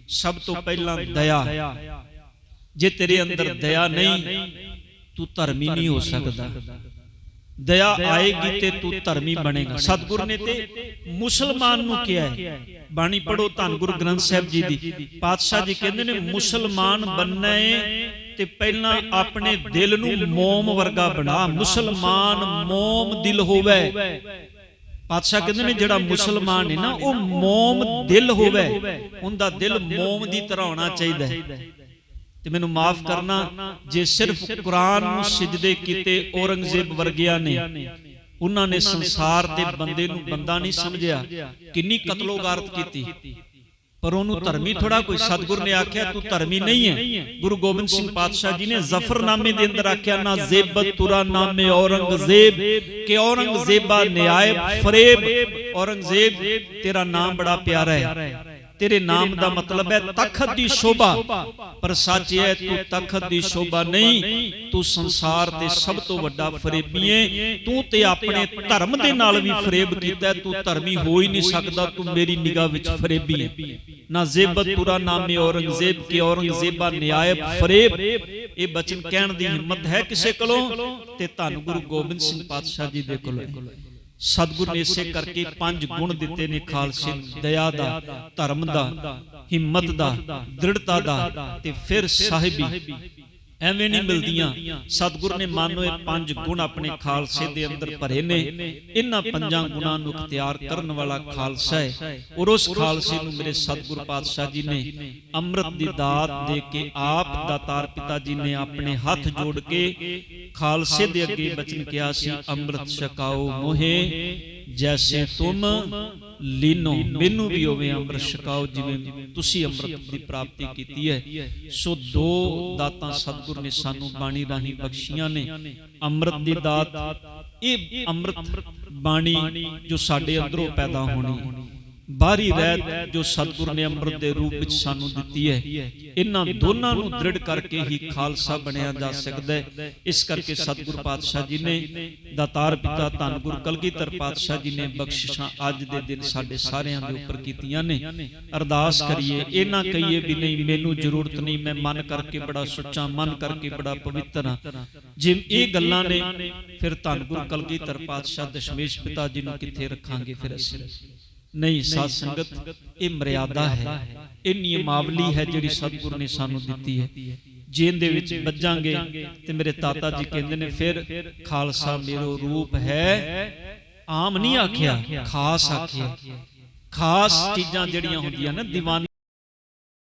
ਸਭ ਤੋਂ ਪਹਿਲਾਂ ਦਇਆ। ਜੇ ਤੇਰੇ ਅੰਦਰ ਦਇਆ ਨਹੀਂ ਤੂੰ ਧਰਮੀ ਨਹੀਂ ਹੋ ਸਕਦਾ। ਦਇਆ ਆਏਗੀ ਤੇ ਤੂੰ ਧਰਮੀ ਬਣੇਗਾ। ਸਤਿਗੁਰ ਨੇ ਤੇ ਮੁਸਲਮਾਨ ਨੂੰ ਕਿਹਾ ਹੈ। ਬਾਣੀ ਪੜੋ ਧੰਨ ਗੁਰੂ ਗ੍ਰੰਥ ਸਾਹਿਬ ਜੀ ਦੀ। ਪਾਤਸ਼ਾਹ ਜੀ ਕਹਿੰਦੇ ਨੇ ਮੁਸਲਮਾਨ ਬੰਨਾ ਏ ਤੇ ਪਹਿਲਾਂ ਆਪਣੇ ਦਿਲ ਨੂੰ ਮੋਮ ਵਰਗਾ ਬਣਾ। ਮੁਸਲਮਾਨ ਮੋਮ ਦਿਲ ਹੋਵੇ। ਪਾਤਸ਼ਾਹ ਕਹਿੰਦੇ ਨੇ ਜਿਹੜਾ ਮੁਸਲਮਾਨ ਹੈ ਨਾ ਉਹ ਮੋਮ ਦਿਲ ਹੋਵੇ ਉਹਦਾ ਦਿਲ ਮੋਮ ਦੀ ਤਰ੍ਹਾਂ ਹੋਣਾ ਚਾਹੀਦਾ ਹੈ। ਤੇ ਮੈਨੂੰ ਮਾਫ ਕਰਨਾ ਜੇ ਸਿਰਫ ਕੁਰਾਨ ਨੂੰ ਸਜਦੇ ਕੀਤੇ ਔਰੰਗਜ਼ੇਬ ਵਰਗਿਆਂ ਨੇ ਉਹਨਾਂ ਨੇ ਸੰਸਾਰ ਦੇ ਬੰਦੇ ਨੂੰ ਬੰਦਾ ਨਹੀਂ ਸਮਝਿਆ ਕਿੰਨੀ ਕਤਲੋਗਾਰਤ ਕੀਤੀ। ਪਰ ਉਹਨੂੰ ਧਰਮੀ ਥੋੜਾ ਕੋਈ ਸਤਗੁਰ ਨੇ ਆਖਿਆ ਤੂੰ ਧਰਮੀ ਨਹੀਂ ਹੈ। ਗੁਰੂ ਗੋਬਿੰਦ ਸਿੰਘ ਪਾਤਸ਼ਾਹ ਜੀ ਨੇ ਜ਼ਫਰਨਾਮੇ ਦੇ ਅੰਦਰ ਆਖਿਆ ਨਾ ਜ਼ੇਬਤ ਤੁਰਾ ਨਾਮੇ ਔਰੰਗਜ਼ੇਬ ਕਿ ਔਰੰਗਜ਼ੇਬਾ ਨਿਆਇਬ ਫਰੇਬ ਔਰੰਗਜ਼ੇਬ ਤੇਰਾ ਨਾਮ ਬੜਾ ਪਿਆਰਾ ਹੈ। ਤੇਰੇ ਨਾਮ ਦਾ ਮਤਲਬ ਹੈ ਤਖਤ ਦੀ ਸ਼ੋਭਾ। ਪਰ ਸੱਚ ਹੈ ਤੂੰ ਤਖਤ ਦੀ ਸ਼ੋਭਾ ਨਹੀਂ ਤੂੰ ਸੰਸਾਰ ਤੇ ਸਭ ਤੋਂ ਵੱਡਾ ਫਰੇਬੀ ਹੈ ਤੂੰ ਤੇ ਆਪਣੇ ਧਰਮ ਦੇ ਨਾਲ ਵੀ ਫਰੇਬ ਕੀਤਾ ਤੂੰ ਧਰਮੀ ਹੋ ਹੀ ਨਹੀਂ ਸਕਦਾ ਤੂੰ ਮੇਰੀ ਨਿਗਾਹ ਵਿੱਚ ਫਰੇਬੀ ਹੈ। ਨਾ ਜ਼ੇਬਤ ਤੁਰਾ ਨਾਮੇ ਔਰੰਗਜ਼ੇਬ ਕਿ ਔਰੰਗਜ਼ੇਬਾ ਨਿਆਇਬ ਫਰੇਬ। ਇਹ ਬਚਨ ਕਹਿਣ ਦੀ ਹਿੰਮਤ ਹੈ ਕਿਸੇ ਕੋਲੋਂ ਤੇ ਧੰਨ ਗੁਰੂ ਗੋਬਿੰਦ ਸਿੰਘ ਪਾਤਸ਼ਾਹ ਜੀ ਦੇ ਕੋਲ। ਸਤਿਗੁਰ ਨੇ ਇਸੇ ਕਰਕੇ ਪੰਜ ਗੁਣ ਦਿੱਤੇ ਨੇ ਖਾਲਸੇ ਦਇਆ ਦਾ ਧਰਮ ਦਾ ਹਿੰਮਤ ਦਾ ਦ੍ਰਿੜਤਾ ਦਾ ਤੇ ਫਿਰ ਸਾਹਿਬੀ ਐਵੇਂ ਨਹੀਂ ਮਿਲਦੀਆਂ। ਸਤਿਗੁਰ ਨੇ ਮਾਨੋ ਇਹ ਪੰਜ ਗੁਣ ਆਪਣੇ ਖਾਲਸੇ ਦੇ ਅੰਦਰ ਭਰੇ ਨੇ। ਇਹਨਾਂ ਪੰਜਾਂ ਗੁਣਾਂ ਨੂੰ ਇਖਤਿਆਰ ਕਰਨ ਵਾਲਾ ਖਾਲਸਾ ਹੈ। ਔਰ ਉਸ ਖਾਲਸੇ ਨੂੰ ਮੇਰੇ ਸਤਿਗੁਰ ਪਾਤਸ਼ਾਹ ਜੀ ਨੇ ਅੰਮ੍ਰਿਤ ਦੀ ਦਾਤ ਦੇ ਕੇ ਆਪ ਦਾਤਾਰ ਪਿਤਾ ਜੀ ਨੇ ਆਪਣੇ ਹੱਥ ਜੋੜ ਕੇ ਖਾਲਸੇ ਦੇ ਅੱਗੇ ਬਚਨ ਕਿਹਾ ਸੀ ਅੰਮ੍ਰਿਤ ਛਕਾਓ ਮੋਹੇ ਜੈਸੇ ਤੁਮ ਲੀਨੋ ਮੈਨੂੰ ਵੀ ਹੋਵੇ ਅੰਮ੍ਰਿਤ ਛਕਾਓ ਜਿਵੇਂ ਤੁਸੀਂ ਅੰਮ੍ਰਿਤ ਦੀ ਪ੍ਰਾਪਤੀ ਕੀਤੀ ਹੈ। ਸੋ ਦੋ ਦਾਤਾਂ ਸਤਿਗੁਰ ਨੇ ਸਾਨੂੰ ਬਾਣੀ ਰਾਹੀਂ ਬਖਸ਼ੀਆਂ ਨੇ। ਅੰਮ੍ਰਿਤ ਦੀ ਦਾਤ ਇਹ ਅੰਮ੍ਰਿਤ ਬਾਣੀ ਜੋ ਸਾਡੇ ਅੰਦਰੋਂ ਪੈਦਾ ਹੋਣੀ। ਬਾਹਰੀ ਰਹਿਤ ਜੋ ਸਤਿਗੁਰ ਨੇ ਅੰਮ੍ਰਿਤ ਦੇ ਰੂਪ ਵਿੱਚ ਸਾਨੂੰ ਦਿੱਤੀ ਹੈ। ਇਹਨਾਂ ਦੋਨਾਂ ਨੂੰ ਦ੍ਰਿੜ ਕਰਕੇ ਹੀ ਖਾਲਸਾ ਬਣਿਆ ਜਾ ਸਕਦਾ ਹੈ। ਇਸ ਕਰਕੇ ਸਤਿਗੁਰ ਪਾਤਸ਼ਾਹ ਜੀ ਨੇ ਦਾਤਾਰ ਪਿਤਾ ਧੰਨ ਗੁਰੂ ਕਲਗੀਧਰ ਪਾਤਸ਼ਾਹ ਜੀ ਨੇ ਬਖਸ਼ਿਸ਼ਾਂ ਅੱਜ ਦੇ ਦਿਨ ਸਾਡੇ ਸਾਰਿਆਂ ਦੇ ਉੱਪਰ ਕੀਤੀਆਂ ਨੇ। ਅਰਦਾਸ ਕਰੀਏ। ਇਹ ਨਾ ਕਹੀਏ ਵੀ ਨਹੀਂ ਮੈਨੂੰ ਜ਼ਰੂਰਤ ਨਹੀਂ ਮੈਂ ਮਨ ਕਰਕੇ ਬੜਾ ਸੁੱਚਾ ਮਨ ਕਰਕੇ ਬੜਾ ਪਵਿੱਤਰ ਹਾਂ। ਜੇ ਇਹ ਗੱਲਾਂ ਨੇ ਫਿਰ ਧੰਨ ਗੁਰੂ ਕਲਗੀਧਰ ਪਾਤਸ਼ਾਹ ਦਸ਼ਮੇਸ਼ ਪਿਤਾ ਜੀ ਨੂੰ ਕਿੱਥੇ ਰੱਖਾਂਗੇ ਫਿਰ ਅਸੀਂ ਨਹੀਂ ਸਾਧ ਸੰਗਤ ਇਹ ਮਰਿਆਦਾ ਹੈ। ਇਹ ਨਿਯਮਾਵਲੀ ਹੈ ਜਿਹੜੀ ਸਤਿਗੁਰੂ ਨੇ ਸਾਨੂੰ ਦਿੱਤੀ ਹੈ। ਜੇ ਇਹਦੇ ਵਿੱਚ ਵੱਜਾਂਗੇ ਤੇ ਮੇਰੇ ਤਾਤਾ ਜੀ ਕਹਿੰਦੇ ਨੇ ਫਿਰ ਖਾਲਸਾ ਮੇਰੋ ਰੂਪ ਹੈ। ਆਮ ਨਹੀਂ ਆਖਿਆ ਖਾਸ ਆਖਿਆ। ਖਾਸ ਚੀਜ਼ਾਂ ਜਿਹੜੀਆਂ ਹੁੰਦੀਆਂ ਨੇ ਦੀਵਾਨ